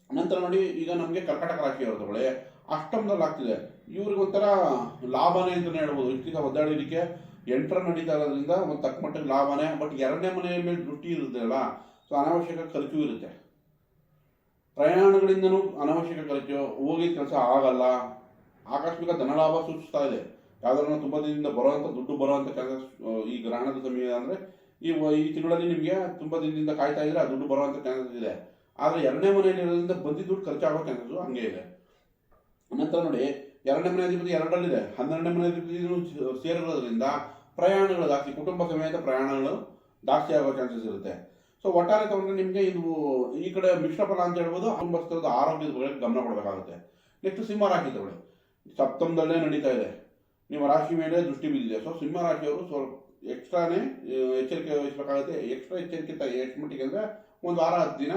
ನಂತರ ನೋಡಿ, ಈಗ ನಮಗೆ ಕರ್ಕಟಕ ರಾಶಿಯವರು ತಗೊಳ್ಳಿ. ಅಷ್ಟಮದಲ್ಲಿ ಆಗ್ತಿದೆ. ಇವ್ರಿಗೆ ಒಂಥರ ಲಾಭನೇ ಅಂತಲೇ ಹೇಳ್ಬೋದು. ಇಷ್ಟಿಂದ ಒದ್ದಾಡಲಿಕ್ಕೆ ಎಂಟ್ರ ನಡೀತಾ ಇರೋದ್ರಿಂದ ಒಂದು ತಕ್ಕ ಮಟ್ಟಿಗೆ ಲಾಭನೇ, ಬಟ್ ಎರಡನೇ ಮನೆಯ ಮೇಲೆ ದೃಷ್ಟಿ ಇರುತ್ತೆ ಅಲ್ಲ, ಸೊ ಅನಾವಶ್ಯಕ ಖರ್ಚು ಇರುತ್ತೆ. ಪ್ರಯಾಣಗಳಿಂದನೂ ಅನಾವಶ್ಯಕ ಖರ್ಚು, ಹೋಗಿ ಕೆಲಸ ಆಗಲ್ಲ. ಆಕಸ್ಮಿಕ ಧನಲಾಭ ಸೂಚಿಸ್ತಾ ಇದೆ. ಯಾವ್ದಾದ್ರು ತುಂಬ ದಿನದಿಂದ ಬರುವಂಥ ದುಡ್ಡು ಬರುವಂಥ ಕೆಲಸ ಈ ಗ್ರಹಣದ ಸಮಯ ಅಂದರೆ ಈ ಈ ತಿಂಗಳಲ್ಲಿ ನಿಮಗೆ ತುಂಬ ದಿನದಿಂದ ಕಾಯ್ತಾ ಇದ್ರೆ ಆ ದುಡ್ಡು ಬರುವಂಥ ಚಾನ್ಸಸ್ ಇದೆ. ಆದರೆ ಎರಡನೇ ಮನೆಯಲ್ಲಿ ಇರೋದ್ರಿಂದ ಬಂದಿದ್ದ ದುಡ್ಡು ಖರ್ಚಾಗೋ ಚಾನ್ಸಸ್ಸು ಹಂಗೆ ಇದೆ. ನಂತರ ನೋಡಿ, ಎರಡನೇ ಮನೆ ಅಧಿಪತಿ ಎರಡರಲ್ಲಿದೆ. ಹನ್ನೆರಡನೇ ಮನೆ ಅಧಿಪತಿನೂ ಸ- ಸೇರಿರೋದ್ರಿಂದ ಪ್ರಯಾಣಗಳು ಜಾಸ್ತಿ, ಕುಟುಂಬ ಸಮೇತ ಪ್ರಯಾಣಗಳು ಜಾಸ್ತಿ ಆಗೋ ಚಾನ್ಸಸ್ ಇರುತ್ತೆ. ಸೊ ಒಟ್ಟಾರೆ ತಗೊಂಡ್ರೆ ನಿಮಗೆ ಇದು ಈ ಕಡೆ ಮಿಶ್ರ ಫಲ ಅಂತ ಹೇಳ್ಬೋದು ಕುಟುಂಬಸ್ಥರದ ಆರೋಗ್ಯದ ಬಗ್ಗೆ ಗಮನ ಕೊಡಬೇಕಾಗುತ್ತೆ. ನೆಕ್ಸ್ಟ್ ಸಿಂಹ ರಾಶಿ ತಗೊಳ್ಳಿ. ಸಪ್ತಮದಲ್ಲೇ ನಡೀತಾ ಇದೆ. ನಿಮ್ಮ ರಾಶಿ ಮೇಲೆ ದೃಷ್ಟಿ ಬಿದ್ದಿದೆ ಸೊ ಸಿಂಹ ರಾಶಿಯವರು ಸ್ವಲ್ಪ ಎಕ್ಸ್ಟ್ರಾನೇ ಎಚ್ಚರಿಕೆ ವಹಿಸಬೇಕಾಗುತ್ತೆ. ಎಕ್ಸ್ಟ್ರಾ ಎಚ್ಚರಿಕೆ ಎಷ್ಟು ಮಟ್ಟಿಗೆ ಅಂದರೆ ಒಂದು ವಾರ, ಹತ್ತು ದಿನ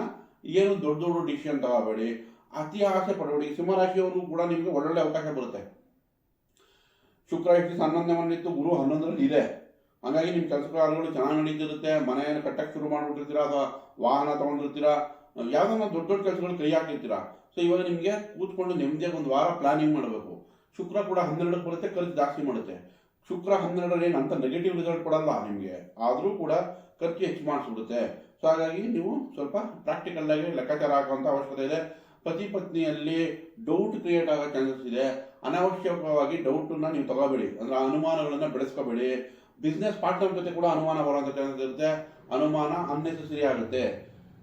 ಏನು ದೊಡ್ಡ ದೊಡ್ಡ ಡಿಸಿಷನ್ ತಗೋಬೇಡಿ. ಅತಿ ಆಸೆ ಪಡಬೇಡಿ. ಸಿಂಹ ರಾಶಿಯವರು ಕೂಡ ನಿಮಗೆ ಒಳ್ಳೊಳ್ಳೆ ಅವಕಾಶ ಬರುತ್ತೆ. ಶುಕ್ರ ಎಷ್ಟು ಹನ್ನೊಂದನೇ ಇತ್ತು ಗುರು ಹನ್ನೊಂದರಲ್ಲಿ ಇದೆ. ಹಾಗಾಗಿ ನಿಮ್ಮ ಕೆಲಸ ಕಾರ್ಯಗಳು ಚೆನ್ನಾಗಿ ನಡೀತಿರುತ್ತೆ, ಮನೆಯನ್ನು ಕಟ್ಟಕ್ಕೆ ಶುರು ಮಾಡಿಬಿಟ್ಟಿರ್ತೀರಾ ಅಥವಾ ವಾಹನ ತೊಗೊಂಡಿರ್ತೀರಾ ಯಾವುದನ್ನ ದೊಡ್ಡ ದೊಡ್ಡ ಕೆಲಸಗಳು ಕೈ ಹಾಕಿರ್ತೀರಾ ಸೊ ಇವಾಗ ನಿಮಗೆ ಕೂತ್ಕೊಂಡು ನೆಮ್ಮದಿಯಾಗಿ ಒಂದು ವಾರ ಪ್ಲಾನಿಂಗ್ ಮಾಡಬೇಕು. ಶುಕ್ರ ಕೂಡ ಹನ್ನೆರಡಕ್ಕೆ ಬರುತ್ತೆ ಖರ್ಚು ಜಾಸ್ತಿ ಮಾಡುತ್ತೆ. ಶುಕ್ರ ಹನ್ನೆರಡರ ಏನು ಅಂತ ನೆಗೆಟಿವ್ ರಿಸಲ್ಟ್ ಕೊಡಲ್ಲ ನಿಮಗೆ. ಆದರೂ ಕೂಡ ಖರ್ಚು ಹೆಚ್ಚು ಮಾಡಿಸ್ಬಿಡುತ್ತೆ. ಸೊ ಹಾಗಾಗಿ ನೀವು ಸ್ವಲ್ಪ ಪ್ರಾಕ್ಟಿಕಲ್ ಆಗಿ ಲೆಕ್ಕಾಚಾರ ಹಾಕುವಂಥ ಅವಶ್ಯಕತೆ ಇದೆ. ಪತಿ ಪತ್ನಿಯಲ್ಲಿ ಡೌಟ್ ಕ್ರಿಯೇಟ್ ಆಗೋ ಚಾನ್ಸಸ್ ಇದೆ. ಅನಾವಶ್ಯಕವಾಗಿ ಡೌಟನ್ನ ನೀವು ತಗೋಬೇಡಿ. ಅಂದ್ರೆ ಅನುಮಾನಗಳನ್ನ ಬೆಳೆಸ್ಕೋಬೇಡಿ. ಬಿಸ್ನೆಸ್ ಪಾರ್ಟ್ನರ್ ಜೊತೆ ಕೂಡ ಅನುಮಾನ ಬರುವಂಥ ಚಾನ್ಸಸ್ ಇರುತ್ತೆ. ಅನುಮಾನ ಅನ್ನೆಸೆಸರಿ ಆಗುತ್ತೆ.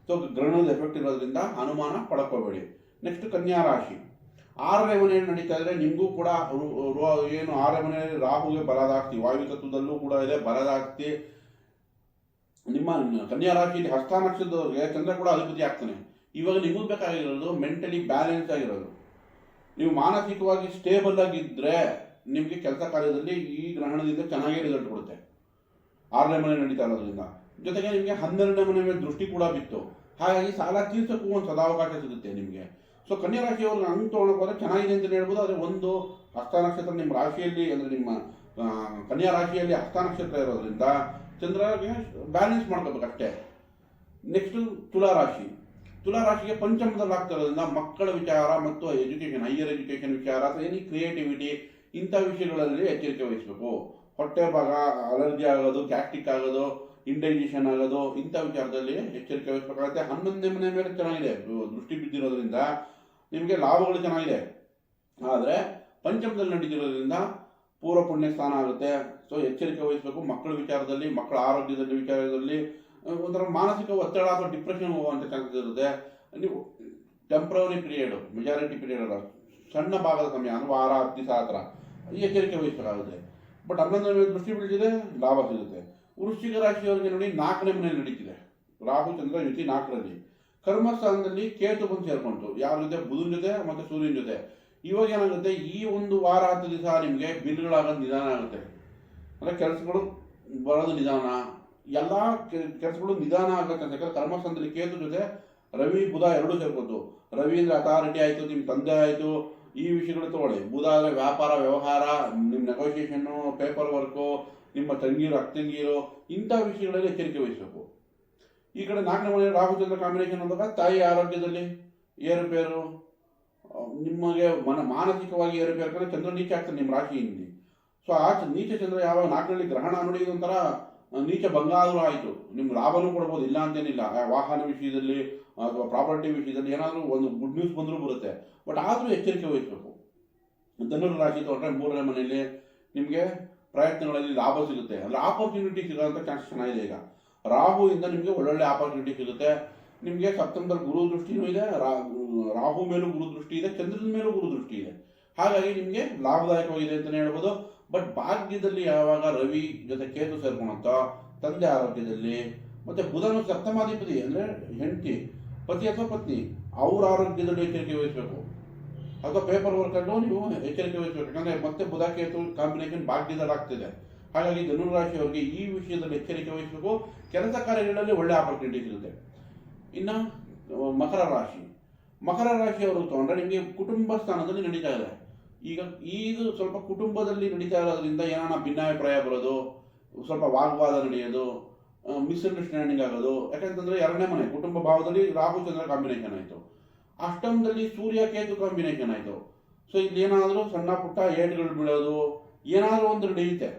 ಸೊ ಗ್ರಹಣದ ಎಫೆಕ್ಟ್ ಇರೋದ್ರಿಂದ ಅನುಮಾನ ಪಡ್ಕೋಬೇಡಿ. ನೆಕ್ಸ್ಟ್ ಕನ್ಯಾ ರಾಶಿ. ಆರನೇ ಮನೆಯಲ್ಲಿ ನಡೀತಾ ಇದ್ರೆ ನಿಮಗೂ ಕೂಡ ಏನು ಆರನೇ ಮನೆಯಲ್ಲಿ ರಾಹುಗೆ ಬಲದಾಗ್ತಿ ವಾಯು ತತ್ವದಲ್ಲೂ ಕೂಡ ಇದೆ ಬಲದಾಗ್ತಿ ನಿಮ್ಮ ಕನ್ಯಾ ರಾಶಿಯಲ್ಲಿ ಹಸ್ತ ನಕ್ಷತ್ರದವ್ರಿಗೆ ಚಂದ್ರ ಕೂಡ ಅಧಿಪತಿ ಆಗ್ತಾನೆ. ಇವಾಗ ನಿಮಗೆ ಬೇಕಾಗಿರೋದು ಮೆಂಟಲಿ ಬ್ಯಾಲೆನ್ಸ್ ಆಗಿರೋದು. ನೀವು ಮಾನಸಿಕವಾಗಿ ಸ್ಟೇಬಲ್ ಆಗಿದ್ದರೆ ನಿಮಗೆ ಕೆಲಸ ಕಾರ್ಯದಲ್ಲಿ ಈ ಗ್ರಹಣದಿಂದ ಚೆನ್ನಾಗೇ ರಿಸಲ್ಟ್ ಕೊಡುತ್ತೆ. ಆರನೇ ಮನೆ ನಡೀತಾ ಇರೋದ್ರಿಂದ. ಜೊತೆಗೆ ನಿಮಗೆ ಹನ್ನೆರಡನೇ ಮನೆ ಮೇಲೆ ದೃಷ್ಟಿ ಕೂಡ ಬಿತ್ತು. ಹಾಗಾಗಿ ಸಾಲ ತೀರ್ಸೋಕ್ಕೂ ಒಂದು ಸದಾವಕಾಶ ಸಿಗುತ್ತೆ ನಿಮಗೆ. ಸೊ ಕನ್ಯಾ ರಾಶಿಯವ್ರಿಗೆ ಹಂಗೆ ತೊಗೊಳಕ್ಕೆ ಹೋದರೆ ಚೆನ್ನಾಗಿದೆ ಅಂತ ಹೇಳ್ಬೋದು. ಆದರೆ ಒಂದು ಹಸ್ತ ನಕ್ಷತ್ರ ನಿಮ್ಮ ರಾಶಿಯಲ್ಲಿ, ಅಂದರೆ ನಿಮ್ಮ ಕನ್ಯಾ ರಾಶಿಯಲ್ಲಿ ಹಸ್ತ ನಕ್ಷತ್ರ ಇರೋದ್ರಿಂದ ಚಂದ್ರಗೆ ಬ್ಯಾಲೆನ್ಸ್ ಮಾಡ್ಕೋಬೇಕು ಅಷ್ಟೇ. ನೆಕ್ಸ್ಟು ತುಲಾ ರಾಶಿ. ತುಲಾ ರಾಶಿಗೆ ಇರೋದ್ರಿಂದ ಮಕ್ಕಳ ವಿಚಾರ ಮತ್ತು ಎಜುಕೇಷನ್ ಹೈಯರ್ ಎಜುಕೇಷನ್ ವಿಚಾರ, ಅಥವಾ ಎನಿ ಕ್ರಿಯೇಟಿವಿಟಿ ಇಂಥ ವಿಷಯಗಳಲ್ಲಿ ಎಚ್ಚರಿಕೆ ವಹಿಸಬೇಕು. ಹೊಟ್ಟೆ ಭಾಗ, ಅಲರ್ಜಿ ಆಗೋದು ಗ್ಯಾಸ್ಟಿಕ್ ಆಗೋದು, ಇಂಡೈಜೆಷನ್ ಆಗೋದು, ಇಂಥ ವಿಚಾರದಲ್ಲಿ ಎಚ್ಚರಿಕೆ ವಹಿಸಬೇಕಾಗುತ್ತೆ ಹನ್ನೊಂದನೇ ಮನೆ ಮೇಲೆ ಚೆನ್ನಾಗಿದೆ. ದೃಷ್ಟಿ ಬಿದ್ದಿರೋದ್ರಿಂದ ನಿಮಗೆ ಲಾಭಗಳು ಚೆನ್ನಾಗಿದೆ. ಆದರೆ ಪಂಚಮದಲ್ಲಿ ನಡೀತಿರೋದ್ರಿಂದ ಪೂರ್ವ ಪುಣ್ಯ ಸ್ಥಾನ ಆಗುತ್ತೆ. ಸೊ ಎಚ್ಚರಿಕೆ ವಹಿಸಬೇಕು. ಮಕ್ಕಳ ವಿಚಾರದಲ್ಲಿ, ಮಕ್ಕಳ ಆರೋಗ್ಯದಲ್ಲಿ ವಿಚಾರದಲ್ಲಿ ಒಂಥರ ಮಾನಸಿಕ ಒತ್ತಡ ಅಥವಾ ಡಿಪ್ರೆಷನ್ ಹೋಗುವಂಥ ಚಾನ್ಸಸ್ ಇರುತ್ತೆ ನೀವು ಟೆಂಪ್ರವರಿ ಪೀರಿಯಡ್ ಮೆಜಾರಿಟಿ ಪೀರಿಯಡ್ ಅಲ್ಲ. ಸಣ್ಣ ಭಾಗದ ಸಮಯ, ಅಂದ್ರೆ ವಾರ, ಹತ್ತು ದಿವಸ ಈ ಎಚ್ಚರಿಕೆ ವಹಿಸಬೇಕಾಗುತ್ತೆ ಬಟ್ ಮನೆ ದೃಷ್ಟಿ ಬೀಳ್ತಿದೆ ಲಾಭ ಸಿಗುತ್ತೆ. ವೃಶ್ಚಿಕ ರಾಶಿಯವರಿಗೆ ನೋಡಿ ನಾಲ್ಕನೇ ಮನೆಯಲ್ಲಿ ನಡೀತಿದೆ. ರಾಹು, ಚಂದ್ರ ಯುತಿ ನಾಲ್ಕರಲ್ಲಿ. ಕರ್ಮಸ್ಥಾನದಲ್ಲಿ ಕೇತು ಬಂದು ಸೇರ್ಕೊಂತು. ಯಾರ ಜೊತೆ? ಬುಧನ ಜೊತೆ ಮತ್ತು ಸೂರ್ಯನ ಜೊತೆ. ಇವಾಗ ಏನಾಗುತ್ತೆ? ಈ ಒಂದು ವಾರ ಹತ್ತು ದಿವಸ ನಿಮಗೆ ಬಿಲ್ಗಳಾಗೋದು ನಿಧಾನ ಆಗುತ್ತೆ. ಅಂದರೆ ಕೆಲಸಗಳು ಬರೋದು ನಿಧಾನ. ಎಲ್ಲ ಕೆಲಸಗಳು ನಿಧಾನ ಆಗುತ್ತೆ ಯಾಕಂದ್ರೆ ಕರ್ಮಸ್ಥಾನದಲ್ಲಿ ಕೇತು ಜೊತೆ ರವಿ, ಬುಧ ಎರಡೂ ಸೇರ್ಕೊತು. ರವಿ ಅಂದರೆ ಅಥಾರಿಟಿ ಆಯಿತು ನಿಮ್ಮ ತಂದೆ ಆಯಿತು. ಈ ವಿಷಯಗಳು ತಗೊಳ್ಳಿ. ಬುಧ ವ್ಯಾಪಾರ, ವ್ಯವಹಾರ ನಿಮ್ಮ ನೆಗೋಷಿಯೇಷನ್ನು ಪೇಪರ್ ವರ್ಕು ನಿಮ್ಮ ತಂಗೀರು ಅಕ್ಕಂಗೀರು ಇಂಥ ವಿಷಯಗಳಲ್ಲಿ ಎಚ್ಚರಿಕೆ ವಹಿಸಬೇಕು. ಈ ಕಡೆ ನಾಲ್ಕನೇ ಮನೆ ರಾಹುಚಂದ್ರ ಕಾಂಬಿನೇಷನ್ ಅಂದಾಗ ತಾಯಿ ಆರೋಗ್ಯದಲ್ಲಿ ಏರುಪೇರು ನಿಮಗೆ ಮನ, ಮಾನಸಿಕವಾಗಿ ಏರುಪೇರು ಕಡೆ ಚಂದ್ರ ನೀಚ ಆಗ್ತದೆ ನಿಮ್ಮ ರಾಶಿಯಿಂದ ಸೊ ಆ ನೀಚ ಚಂದ್ರ ಯಾವಾಗ ನಾಲ್ಕನಲ್ಲಿ ಗ್ರಹಣ ನೋಡಿ ಒಂಥರ ನೀಚ ಭಂಗ ಆದರೂ ಆಯಿತು. ನಿಮ್ಮ ಲಾಭನೂ ಕೊಡ್ಬೋದು, ಇಲ್ಲ ಅಂತೇನಿಲ್ಲ. ವಾಹನ ವಿಷಯದಲ್ಲಿ ಅಥವಾ ಪ್ರಾಪರ್ಟಿ ವಿಷಯದಲ್ಲಿ ಏನಾದರೂ ಒಂದು ಗುಡ್ ನ್ಯೂಸ್ ಬಂದರೂ ಬರುತ್ತೆ. ಬಟ್ ಆದರೂ ಎಚ್ಚರಿಕೆ ವಹಿಸಬೇಕು. ಧನುರು ರಾಶಿ ತೊಟ್ಟರೆ ಮೂರನೇ ಮನೆಯಲ್ಲಿ ನಿಮಗೆ ಪ್ರಯತ್ನಗಳಲ್ಲಿ ಲಾಭ ಸಿಗುತ್ತೆ. ಅಂದರೆ ಆಪರ್ಚುನಿಟಿ ಸಿಗೋಂಥ ಚಾನ್ಸ್ ಚೆನ್ನಾಗಿದೆ ಈಗ. ರಾಹುವಿಂದ ನಿಮಗೆ ಒಳ್ಳೊಳ್ಳೆ ಆಪರ್ಚುನಿಟಿ ಸಿಗುತ್ತೆ. ನಿಮಗೆ ಸೆಪ್ಟೆಂಬರ್ ಗುರು ದೃಷ್ಟಿನೂ ಇದೆ ರಾಹು ಮೇಲೂ ಗುರು ದೃಷ್ಟಿ ಇದೆ, ಚಂದ್ರನ ಮೇಲೂ ಗುರು ದೃಷ್ಟಿ ಇದೆ. ಹಾಗಾಗಿ ನಿಮಗೆ ಲಾಭದಾಯಕವಾಗಿದೆ ಅಂತಲೇ ಹೇಳ್ಬೋದು. ಬಟ್ ಭಾಗ್ಯದಲ್ಲಿ ಯಾವಾಗ ರವಿ ಜೊತೆ ಕೇತು ಸೇರ್ಕೊಳತ್ತೋ ತಂದೆ ಆರೋಗ್ಯದಲ್ಲಿ, ಮತ್ತು ಬುಧನು ಸಪ್ತಮಾಧಿಪತಿ ಅಂದರೆ ಹೆಂಡತಿ, ಪತಿ ಅಥವಾ ಪತ್ನಿ, ಅವ್ರ ಆರೋಗ್ಯದಲ್ಲಿ ಎಚ್ಚರಿಕೆ ವಹಿಸಬೇಕು. ಅಥವಾ ಪೇಪರ್ ವರ್ಕ್ ನೀವು ಎಚ್ಚರಿಕೆ ವಹಿಸಬೇಕು. ಯಾಕಂದ್ರೆ ಮತ್ತೆ ಬುಧಕೇತು ಕಾಂಬಿನೇಷನ್ ಭಾಗ್ಯದಲ್ಲಿ ಆಗ್ತಿದೆ. ಹಾಗಾಗಿ ಧನುರಾಶಿಯವರಿಗೆ ಈ ವಿಷಯದಲ್ಲಿ ಎಚ್ಚರಿಕೆ ವಹಿಸಬೇಕು. ಕೆಲಸ ಕಾರ್ಯಗಳಲ್ಲಿ ಒಳ್ಳೆ ಆಪರ್ಚುನಿಟಿ ಸಿಗುತ್ತೆ. ಇನ್ನು ಮಕರ ರಾಶಿ. ಮಕರ ರಾಶಿಯವರು ತಗೊಂಡ್ರೆ ನಿಮಗೆ ಕುಟುಂಬ ಸ್ಥಾನದಲ್ಲಿ ನಡೀತಾ ಇದೆ. ಈಗ ಇದು ಸ್ವಲ್ಪ ಕುಟುಂಬದಲ್ಲಿ ನಡೀತಾ ಇರೋದ್ರಿಂದ ಏನಾನ ಭಿನ್ನಾಭಿಪ್ರಾಯ ಬರೋದು, ಸ್ವಲ್ಪ ವಾಗ್ವಾದ ನಡೆಯೋದು ಮಿಸ್ಅಂಡರ್ಸ್ಟ್ಯಾಂಡಿಂಗ್ ಆಗೋದು. ಯಾಕಂತಂದ್ರೆ ಎರಡನೇ ಮನೆ, ಕುಟುಂಬ ಭಾವದಲ್ಲಿ ರಾಹು ಚಂದ್ರ ಕಾಂಬಿನೇಷನ್ ಆಯಿತು. ಅಷ್ಟಮದಲ್ಲಿ ಸೂರ್ಯ ಕೇತು ಕಾಂಬಿನೇಷನ್ ಆಯಿತು. ಸೊ ಇಲ್ಲಿ ಏನಾದರೂ ಸಣ್ಣ ಪುಟ್ಟ ಏಟ್ಗಳು ಬೀಳೋದು, ಏನಾದರೂ ಒಂದು ನಡೆಯುತ್ತೆ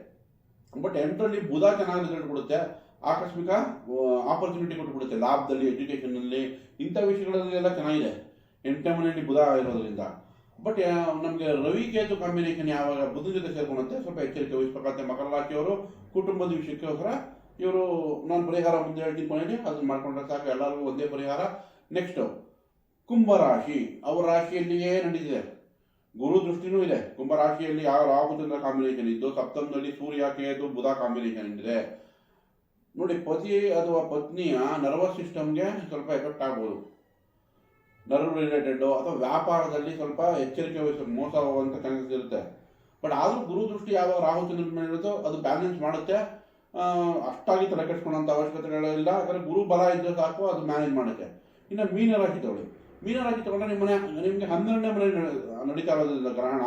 ಬಟ್ ಎಂಟರಲ್ಲಿ ಬುಧ ಚೆನ್ನಾಗಿ ರಿಸಲ್ಟ್ ಕೊಡುತ್ತೆ ಆಕಸ್ಮಿಕ ಆಪರ್ಚುನಿಟಿ ಕೊಟ್ಬಿಡುತ್ತೆ. ಲಾಭದಲ್ಲಿ ಎಜುಕೇಷನ್ನಲ್ಲಿ ಇಂಥ ವಿಷಯಗಳಲ್ಲೆಲ್ಲ ಚೆನ್ನಾಗಿದೆ. ಎಂಟನೇ ಮನೆಯಲ್ಲಿ ಬುಧ ಇರೋದ್ರಿಂದ. ಬಟ್ ನಮಗೆ ರವಿ ಕೇತು ಕಾಂಬಿನೇಷನ್ ಯಾವಾಗ ಬುಧನ ಜೊತೆ ಸೇರ್ಕೊಳುತ್ತೆ ಸ್ವಲ್ಪ ಎಚ್ಚರಿಕೆ ವಹಿಸ್ಬೇಕಾಗುತ್ತೆ ಮಕರ ರಾಶಿಯವರು ಕುಟುಂಬದ ವಿಷಯಕ್ಕೋಸ್ಕರ ಇವರು ನಾನು ಪರಿಹಾರ ಮುಂದೆ ಹೇಳ್ತೀನಿ ಕೊನೆಯಲ್ಲಿ. ಅದನ್ನು ಮಾಡ್ಕೊಂಡ್ರೆ ಸಾಕು. ಎಲ್ಲರಿಗೂ ಒಂದೇ ಪರಿಹಾರ. ನೆಕ್ಸ್ಟ್ ಕುಂಭರಾಶಿ ಅವರ ರಾಶಿಯಲ್ಲಿಯೇ ನಡೆದಿದೆ ಗುರು ದೃಷ್ಟಿನೂ ಇದೆ. ಕುಂಭರಾಶಿಯಲ್ಲಿ ಯಾವ ರಾಹುಚಂದ್ರ ಕಾಂಬಿನೇಷನ್ ಇದ್ದು, ಸಪ್ತಮದಲ್ಲಿ ಸೂರ್ಯ, ಕೇತು, ಬುಧ ಕಾಂಬಿನೇಷನ್ ಇದೆ. ನೋಡಿ, ಪತಿ ಅಥವಾ ಪತ್ನಿಯ ನರ್ವಸ್ ಸಿಸ್ಟಮ್ಗೆ ಸ್ವಲ್ಪ ಎಫೆಕ್ಟ್ ಆಗ್ಬೋದು. ನರ್ವ್ ರಿಲೇಟೆಡ್ ಅಥವಾ ವ್ಯಾಪಾರದಲ್ಲಿ ಸ್ವಲ್ಪ ಎಚ್ಚರಿಕೆ ವಹಿಸ ಮೋಸ ಹೋಗುವಂಥ ಚಾನ್ಸಸ್ ಇರುತ್ತೆ. ಬಟ್ ಆದರೂ ಗುರು ದೃಷ್ಟಿ ಯಾವ ರಾಹುಚಂದ್ರ ಮೇಲೆ ಇರುತ್ತೋ ಅದು ಬ್ಯಾಲೆನ್ಸ್ ಮಾಡುತ್ತೆ. ಅಷ್ಟಾಗಿ ತಲೆ ಅವಶ್ಯಕತೆಗಳೇ ಅವಶ್ಯಕತೆಗಳಿಲ್ಲ ಯಾಕಂದ್ರೆ ಗುರು ಬಲ ಇದ್ದರೆ ಸಾಕು, ಅದು ಮ್ಯಾನೇಜ್ ಮಾಡುತ್ತೆ. ಇನ್ನು ಮೀನರಾಶಿ ತಗೊಳ್ಳಿ ಮೀನರಾಶಿ ತಗೊಂಡ್ರೆ ನಿಮ್ಮ ಮನೆ ನಿಮಗೆ ಹನ್ನೆರಡನೇ ಮನೆ ನಡೆ- ನಡೀತಾ ಇರೋದ್ರಿಂದ ಗ್ರಹಣ,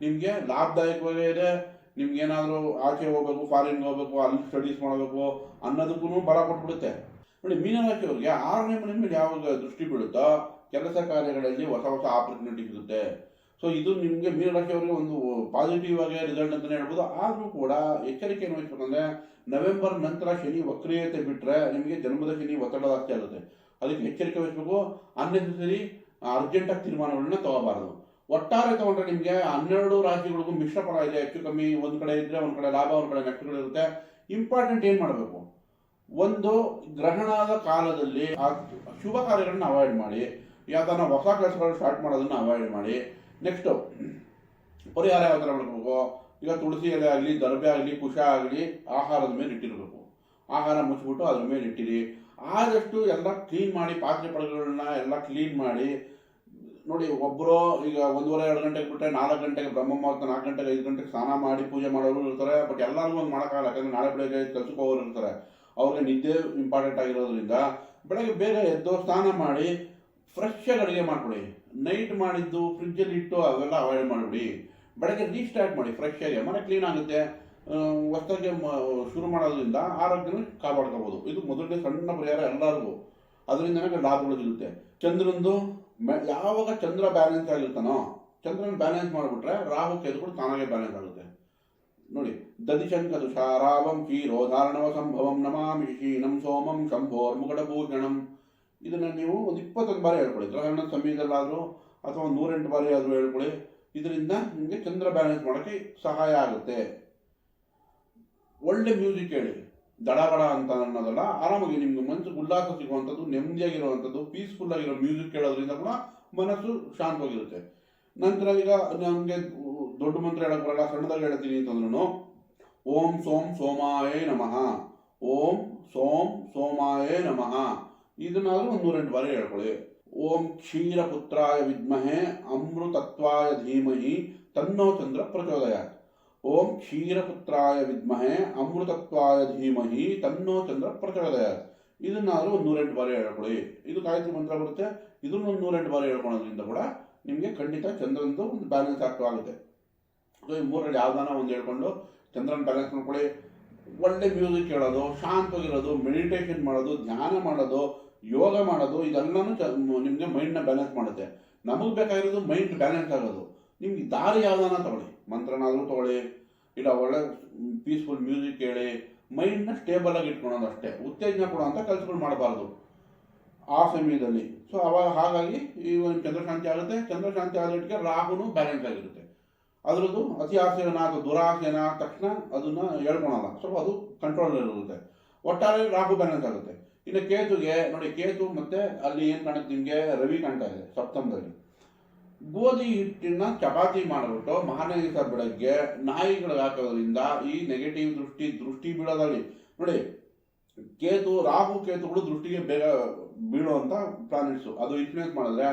ನಿಮಗೆ ಲಾಭದಾಯಕವಾಗೇ ಇದೆ. ನಿಮ್ಗೆ ಏನಾದರೂ ಆಚೆ ಹೋಗ್ಬೇಕು, ಫಾರಿನ್ಗೆ ಹೋಗ್ಬೇಕು, ಅಲ್ಲಿ ಸ್ಟಡೀಸ್ ಮಾಡಬೇಕು ಅನ್ನೋದಕ್ಕೂ ಬಲ ಕೊಟ್ಬಿಡುತ್ತೆ. ನೋಡಿ ಮೀನರಾಶಿಯವರಿಗೆ ಆರನೇ ಮನೆ ಮೇಲೆ ಯಾವಾಗ ದೃಷ್ಟಿ ಬೀಳುತ್ತೋ ಕೆಲಸ ಕಾರ್ಯಗಳಲ್ಲಿ ಹೊಸ ಹೊಸ ಆಪರ್ಚುನಿಟಿ ಸಿಗುತ್ತೆ. ಸೊ ಇದು ನಿಮಗೆ ಮೀನರಾಶಿಯವರಿಗೆ ಒಂದು ಪಾಸಿಟಿವ್ ಆಗಿ ರಿಸಲ್ಟ್ ಅಂತಲೇ ಹೇಳ್ಬೋದು. ಆದರೂ ಕೂಡ ಎಚ್ಚರಿಕೆ ಏನು ವಹಿಸ್ಬೇಕಂದ್ರೆ ನವೆಂಬರ್ ನಂತರ ಶನಿ ವಕ್ರೀಯತೆ ಬಿಟ್ಟರೆ ನಿಮಗೆ ಜನ್ಮದ ಶನಿ ಒತ್ತಡ ಜಾಸ್ತಿ ಆಗುತ್ತೆ. ಅದಕ್ಕೆ ಎಚ್ಚರಿಕೆ ವಹಿಸಬೇಕು. ಅನ್ನೆಸರಿ ಅರ್ಜೆಂಟಾಗಿ ತೀರ್ಮಾನಗಳನ್ನ ತಗೋಬಾರದು. ಒಟ್ಟಾರೆ ತಗೊಂಡ್ರೆ ನಿಮಗೆ ಹನ್ನೆರಡು ರಾಜ್ಯಗಳಿಗೂ ಮಿಶ್ರ ಫಲ ಇದೆ. ಹೆಚ್ಚು ಕಮ್ಮಿ ಒಂದು ಕಡೆ ಇದ್ರೆ ಒಂದು ಕಡೆ ಲಾಭ, ಒಂದು ಕಡೆ ನಷ್ಟಗಳಿರುತ್ತೆ ಇಂಪಾರ್ಟೆಂಟ್ ಏನು ಮಾಡಬೇಕು? ಒಂದು ಗ್ರಹಣದ ಕಾಲದಲ್ಲಿ ಶುಭ ಕಾರ್ಯಗಳನ್ನ ಅವಾಯ್ಡ್ ಮಾಡಿ, ಯಾವ್ದಾನ ಹೊಸ ಕೆಲಸಗಳು ಸ್ಟಾರ್ಟ್ ಮಾಡೋದನ್ನ ಅವಾಯ್ಡ್ ಮಾಡಿ. ನೆಕ್ಸ್ಟು ಪರಿಹಾರ ಯಾವ ಥರ ಮಾಡಬೇಕು ಈಗ ತುಳಸಿ ಎಲೆ ಆಗಲಿ, ದರ್ಬೆ ಆಗಲಿ, ಕುಶ ಆಗಲಿ, ಆಹಾರದ ಮೇಲೆ ಇಟ್ಟಿರಬೇಕು. ಆಹಾರ ಮುಚ್ಚಿಬಿಟ್ಟು ಅದ್ರ ಮೇಲೆ ಇಟ್ಟಿರಿ. ಆದಷ್ಟು ಎಲ್ಲ ಕ್ಲೀನ್ ಮಾಡಿ, ಪಾತ್ರೆ ಪಡಗಳನ್ನ ಎಲ್ಲ ಕ್ಲೀನ್ ಮಾಡಿ, ನೋಡಿ ಒಬ್ಬರು ಈಗ ಒಂದೂವರೆ, ಎರಡು ಗಂಟೆಗೆ ಬಿಟ್ಟರೆ ನಾಲ್ಕು ಗಂಟೆಗೆ ಬ್ರಹ್ಮ ಮುಹೂರ್ತ ನಾಲ್ಕು ಗಂಟೆಗೆ ಐದು ಗಂಟೆಗೆ ಸ್ನಾನ ಮಾಡಿ ಪೂಜೆ ಮಾಡೋರು ಇರ್ತಾರೆ ಬಟ್ ಎಲ್ಲರಿಗೂ ಒಂದು ಮಾಡೋಕ್ಕಾಗಲ್ಲ, ಯಾಕಂದರೆ ನಾಳೆ ಬೆಳಗ್ಗೆ ಕೆಲಸಕ್ಕೆ ಇರ್ತಾರೆ. ಅವ್ರಿಗೆ ನಿದ್ದೆ ಇಂಪಾರ್ಟೆಂಟ್ ಆಗಿರೋದ್ರಿಂದ ಬೆಳಗ್ಗೆ ಬೇಗ ಎದ್ದು ಸ್ನಾನ ಮಾಡಿ ಫ್ರೆಶ್ ಆಗಿ ಅಡುಗೆ ಮಾಡಿಕೊಡಿ. ನೈಟ್ ಮಾಡಿದ್ದು ಫ್ರಿಜ್ಜಲ್ಲಿ ಇಟ್ಟು ಅವೆಲ್ಲ ಅವಾಯ್ಡ್ ಮಾಡಿಬಿಡಿ. ಬೆಳಗ್ಗೆ ರೀಸ್ಟಾರ್ಟ್ ಮಾಡಿ ಫ್ರೆಶ್ ಆಗಿ. ಮನೆ ಕ್ಲೀನ್ ಆಗುತ್ತೆ. ಹೊಸದಾಗಿ ಶುರು ಮಾಡೋದ್ರಿಂದ ಆರೋಗ್ಯನ ಕಾಪಾಡ್ಕೋಬೋದು. ಇದು ಮೊದಲನೇ ಸಣ್ಣ ಪರಿಹಾರ ಎಲ್ಲರಿಗೂ. ಅದರಿಂದ ಲಾಭಗಳು ಸಿಗುತ್ತೆ? ಚಂದ್ರಂದು ಮೆ- ಯಾವಾಗ ಚಂದ್ರ ಬ್ಯಾಲೆನ್ಸ್ ಆಗಿರ್ತಾನೋ ಚಂದ್ರನ ಬ್ಯಾಲೆನ್ಸ್ ಮಾಡಿಬಿಟ್ರೆ ರಾಹು ಕೇತುಗಳು ತಾನಾಗೆ ಬ್ಯಾಲೆನ್ಸ್ ಆಗುತ್ತೆ. ನೋಡಿ ದದಿಶಂಕ ತುಷಾರಾವಂ ಕ್ಷೀರೋಧಾರಣವ ಸಂಭವಂ ನಮಾಮಿ ಶೀನಂ ಸೋಮಂ ಶಂಭೋರ್ ಮುಗಡಭೂಷಣಂ ಇದನ್ನ ನೀವು ಒಂದು ಇಪ್ಪತ್ತೊಂದು ಬಾರಿ ಹೇಳ್ಕೊಳ್ಳಿ. ಗ್ರಹಣ ಸಮಯದಲ್ಲಾದರೂ ಅಥವಾ ಒಂದು ನೂರೆಂಟು ಬಾರಿ ಆದರೂ ಹೇಳ್ಕೊಳ್ಳಿ. ಇದರಿಂದ ನಿಮಗೆ ಚಂದ್ರ ಬ್ಯಾಲೆನ್ಸ್ ಮಾಡೋಕ್ಕೆ ಸಹಾಯ ಆಗುತ್ತೆ. ಒಳ್ಳೆ ಮ್ಯೂಸಿಕ್ ಹೇಳಿ ದಡಬಡ ಅಂತ ಅನ್ನೋದಲ್ಲ, ಆರಾಮಾಗಿ ನಿಮ್ಗೆ ಮನಸ್ಸು ಉಲ್ಲಾಸ ಸಿಗುವಂಥದ್ದು, ನೆಮ್ಮದಿಯಾಗಿರುವಂಥದ್ದು ಪೀಸ್ಫುಲ್ ಆಗಿರೋ ಮ್ಯೂಸಿಕ್ ಕೇಳೋದ್ರಿಂದ ಕೂಡ ಮನಸ್ಸು ಶಾಂತವಾಗಿರುತ್ತೆ. ನಂತರ ಈಗ ನಮಗೆ ದೊಡ್ಡ ಮಂತ್ರ ಹೇಳಕ್ ಬರಲ್ಲ, ಸಣ್ಣದಾಗಿ ಹೇಳ್ತೀನಿ ಅಂತಂದ್ರೂ ಓಂ ಸೋಂ ಸೋಮಾಯೇ ನಮಃ. ಓಂ ಸೋಂ ಸೋಮಾಯೇ ನಮಃ. ಇದನ್ನಾದ್ರೂ ಒಂದು ನೂರೆಂಟು ಬಾರಿ ಹೇಳ್ಕೊಳ್ಳಿ. ಓಂ ಕ್ಷೀರಪುತ್ರಾಯ ವಿದ್ಮಹೆ ಅಮೃತತ್ವಾಯ ಧೀಮಹಿ ತನ್ನೋ ಚಂದ್ರ ಪ್ರಚೋದಯಾತ್. ಓಂ ಕ್ಷೀರಪುತ್ರಾಯ ವಿದ್ಮಹೆ ಅಮೃತತ್ವಾಯ ಧೀಮಹಿ ತನ್ನೋ ಚಂದ್ರ ಪ್ರಚೋದಯ. ಇದನ್ನಾದರೂ ಒಂದು ನೂರೆಂಟು ಬಾರಿ ಹೇಳ್ಕೊಳ್ಳಿ. ಇದು ಗಾಯತ್ರಿ ಮಂತ್ರ ಬರುತ್ತೆ. ಇದನ್ನು ಒಂದು ನೂರೆಂಟು ಬಾರಿ ಹೇಳ್ಕೊಳ್ಳೋದ್ರಿಂದ ಕೂಡ ನಿಮಗೆ ಖಂಡಿತ ಚಂದ್ರನದು ಒಂದು ಬ್ಯಾಲೆನ್ಸ್ ಆಗ್ತಾ ಆಗುತ್ತೆ. ಸೊ ಈ ಮೂರಲ್ಲಿ ಯಾವ್ದಾನ ಒಂದು ಹೇಳ್ಕೊಂಡು ಚಂದ್ರನ ಬ್ಯಾಲೆನ್ಸ್ ಮಾಡ್ಕೊಳ್ಳಿ. ಒಳ್ಳೆ ಮ್ಯೂಸಿಕ್ ಕೇಳೋದು, ಶಾಂತವಾಗಿರೋದು ಮೆಡಿಟೇಷನ್ ಮಾಡೋದು, ಧ್ಯಾನ ಮಾಡೋದು, ಯೋಗ ಮಾಡೋದು, ಇದೆಲ್ಲನೂ ಚ ನಿಮಗೆ ಮೈಂಡ್ನ ಬ್ಯಾಲೆನ್ಸ್ ಮಾಡುತ್ತೆ. ನಮಗೆ ಬೇಕಾಗಿರೋದು ಮೈಂಡ್ ಬ್ಯಾಲೆನ್ಸ್ ಆಗೋದು. ನಿಮ್ಗೆ ದಾರಿ ಯಾವ್ದಾನ ತಗೊಳ್ಳಿ. ಮಂತ್ರನಾದರೂ ತಗೊಳ್ಳಿ, ಇಲ್ಲ ಒಳ್ಳೆ ಪೀಸ್ಫುಲ್ ಮ್ಯೂಸಿಕ್ ಕೇಳಿ ಮೈಂಡ್ನ ಸ್ಟೇಬಲ್ ಆಗಿ ಇಟ್ಕೊಳೋದು ಅಷ್ಟೇ. ಉತ್ತೇಜನ ಅಂತ ಕೆಲಸಗಳು ಮಾಡಬಾರ್ದು ಆ ಸಮಯದಲ್ಲಿ. ಸೊ ಅವಾಗ ಹಾಗಾಗಿ ಈ ಒಂದು ಚಂದ್ರಶಾಂತಿ ಆಗುತ್ತೆ. ಚಂದ್ರಶಾಂತಿ ಆದಟ್ಟಿಗೆ ರಾಹುನು ಬ್ಯಾಲೆನ್ಸ್ ಆಗಿರುತ್ತೆ. ಅದರದ್ದು ಅತಿ ಆಸೆನ ಅಥವಾ ದುರಾಸೆನ ಆದ ತಕ್ಷಣ ಅದನ್ನ ಹೇಳ್ಕೊಳಲ್ಲ. ಸ್ವಲ್ಪ ಅದು ಕಂಟ್ರೋಲ್ ಇರುತ್ತೆ. ಒಟ್ಟಾರೆ ರಾಹು ಬ್ಯಾಲೆನ್ಸ್ ಆಗುತ್ತೆ. ಇನ್ನು ಕೇತುಗೆ, ನೋಡಿ ಕೇತು ಮತ್ತೆ ಅಲ್ಲಿ ಏನು ಕಾಣುತ್ತೆ ನಿಮಗೆ? ರವಿ ಕಾಣ್ತಾ ಇದೆ ಸಪ್ತಮದಲ್ಲಿ. ಗೋಧಿ ಹಿಟ್ಟಿನ ಚಪಾತಿ ಮಾಡಿಬಿಟ್ಟು ಸರ್ ಬೆಳಗ್ಗೆ ನಾಯಿಗಳಿಗೆ ಹಾಕೋದ್ರಿಂದ ಈ ನೆಗೆಟಿವ್ ದೃಷ್ಟಿ ದೃಷ್ಟಿ ಬೀಳೋದಲ್ಲಿ ನೋಡಿ, ಕೇತು, ರಾಹು ಕೇತುಗಳು ದೃಷ್ಟಿಗೆ ಬೇಗ ಬೀಳುವಂತ ಪ್ಲಾನೆಟ್ಸು ಅದು ಇನ್ಫ್ಲೂಯೆನ್ಸ್ ಮಾಡಿದ್ರೆ,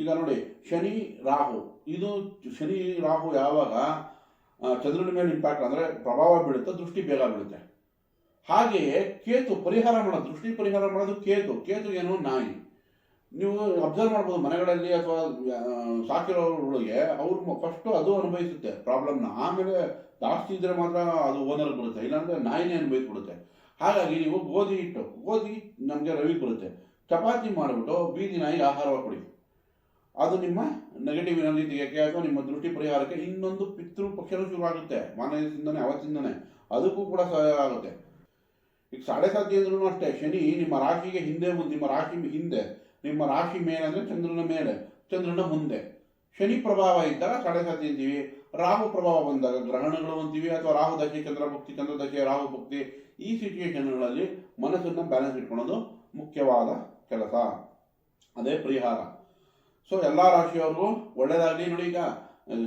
ಈಗ ನೋಡಿ, ಶನಿ, ರಾಹು. ಇದು ಶನಿ, ರಾಹು ಯಾವಾಗ ಚಂದ್ರನ ಮೇಲೆ ಇಂಪ್ಯಾಕ್ಟ್ ಅಂದರೆ ಪ್ರಭಾವ ಬೀಳುತ್ತೆ, ದೃಷ್ಟಿ ಬೇಗ ಬೀಳುತ್ತೆ. ಹಾಗೆಯೇ ಕೇತು ಪರಿಹಾರ ಮಾಡೋದು, ದೃಷ್ಟಿ ಪರಿಹಾರ ಮಾಡೋದು ಕೇತು. ಕೇತು ಏನು? ನಾಯಿ. ನೀವು ಅಬ್ಸರ್ವ್ ಮಾಡ್ಬೋದು ಮನೆಗಳಲ್ಲಿ ಅಥವಾ ಸಾಕಿರೋಗಳಿಗೆ ಅವ್ರು ಫಸ್ಟು ಅದು ಅನುಭವಿಸುತ್ತೆ ಪ್ರಾಬ್ಲಮ್ನ ಆಮೇಲೆ ಜಾಸ್ತಿ ಇದ್ದರೆ ಮಾತ್ರ ಅದು ಓನರ್ಗೆ ಬರುತ್ತೆ ಇಲ್ಲಾಂದರೆ ನಾಯಿನೇ ಅನುಭವಿಸ್ಬಿಡುತ್ತೆ. ಹಾಗಾಗಿ ನೀವು ಗೋಧಿ ಹಿಟ್ಟು, ಗೋಧಿ ನಮಗೆ ರವಿ ಬರುತ್ತೆ ಚಪಾತಿ ಮಾಡಿಬಿಟ್ಟು ಬೀದಿ ನಾಯಿಗೆ ಆಹಾರವಾಗಿ ಕೊಡಿ. ಅದು ನಿಮ್ಮ ನೆಗೆಟಿವ್ ಎನರ್ಜಿ ಅಥವಾ ನಿಮ್ಮ ದೃಷ್ಟಿ ಪರಿಹಾರಕ್ಕೆ ಇನ್ನೊಂದು ಪಿತೃ ಪಕ್ಷನೂ ಶುರುವಾಗುತ್ತೆ ಮಾನ ದಿವಸದಿಂದನೇ ಅವತ್ತಿಂದನೇ. ಅದಕ್ಕೂ ಕೂಡ ಸಹಾಯ ಆಗುತ್ತೆ. ಈಗ ಸಾಡೆ ಸಾಧ್ಯ ಅಂದ್ರೂ ಅಷ್ಟೇ, ಶನಿ ನಿಮ್ಮ ರಾಶಿಗೆ ಹಿಂದೆ ಮುಂದೆ ನಿಮ್ಮ ರಾಶಿ ಹಿಂದೆ. ನಿಮ್ಮ ರಾಶಿ ಮೇಲೆ ಅಂದರೆ ಚಂದ್ರನ ಮೇಲೆ, ಚಂದ್ರನ ಮುಂದೆ. ಶನಿ ಪ್ರಭಾವ ಇದ್ದಾಗ ಸಾಡೆ ಸಾಧ್ಯ ಅಂತೀವಿ ರಾಹು ಪ್ರಭಾವ ಬಂದಾಗ ಗ್ರಹಣಗಳು ಅಂತೀವಿ ಅಥವಾ ರಾಹು ದಶೆ, ಚಂದ್ರ ಭಕ್ತಿ, ಚಂದ್ರ ದಶೆ, ರಾಹು ಭಕ್ತಿ ಈ ಸಿಚುವೇಶನ್ಗಳಲ್ಲಿ ಮನಸ್ಸನ್ನು ಬ್ಯಾಲೆನ್ಸ್ ಇಟ್ಕೊಳ್ಳೋದು ಮುಖ್ಯವಾದ ಕೆಲಸ. ಅದೇ ಪರಿಹಾರ. ಸೊ ಎಲ್ಲ ರಾಶಿಯವ್ರಿಗೂ ಒಳ್ಳೆಯದಾಗಲಿ ನೋಡಿ ಈಗ.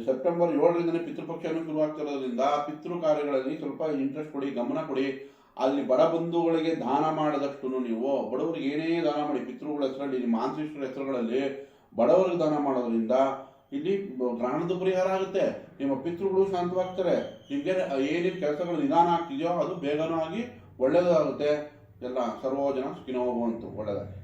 ಸೆಪ್ಟೆಂಬರ್ ಏಳರಿಂದನೇ ಪಿತೃಪಕ್ಷನೂ ಶುರುವಾಗ್ತಿರೋದ್ರಿಂದ ಪಿತೃ ಕಾರ್ಯಗಳಲ್ಲಿ ಸ್ವಲ್ಪ ಇಂಟ್ರೆಸ್ಟ್ ಕೊಡಿ, ಗಮನ ಕೊಡಿ. ಅಲ್ಲಿ ಬಡ ಬಂಧುಗಳಿಗೆ ದಾನ ಮಾಡಿದಷ್ಟು ನೀವು ಬಡವರಿಗೆ ಏನೇ ದಾನ ಮಾಡಿ, ಪಿತೃಗಳ ಹೆಸರಲ್ಲಿ, ನಿಮ್ಮ ಮಾನಸಿಕರ ಹೆಸರುಗಳಲ್ಲಿ ಬಡವರಿಗೆ ದಾನ ಮಾಡೋದ್ರಿಂದ ಇಲ್ಲಿ ಪ್ರಾಣದ ಪರಿಹಾರ ಆಗುತ್ತೆ. ನಿಮ್ಮ ಪಿತೃಗಳು ಶಾಂತವಾಗ್ತಾರೆ. ನಿಮಗೆ ಏನೇನು ಕೆಲಸಗಳು ನಿಧಾನ ಆಗ್ತಿದೆಯೋ ಅದು ಬೇಗನೂ ಆಗಿ ಒಳ್ಳೆಯದಾಗುತ್ತೆ. ಎಲ್ಲ ಸರ್ವೋಜನ ಜನ ಸುಖಿನೋ ನಮಸ್ಕಾರ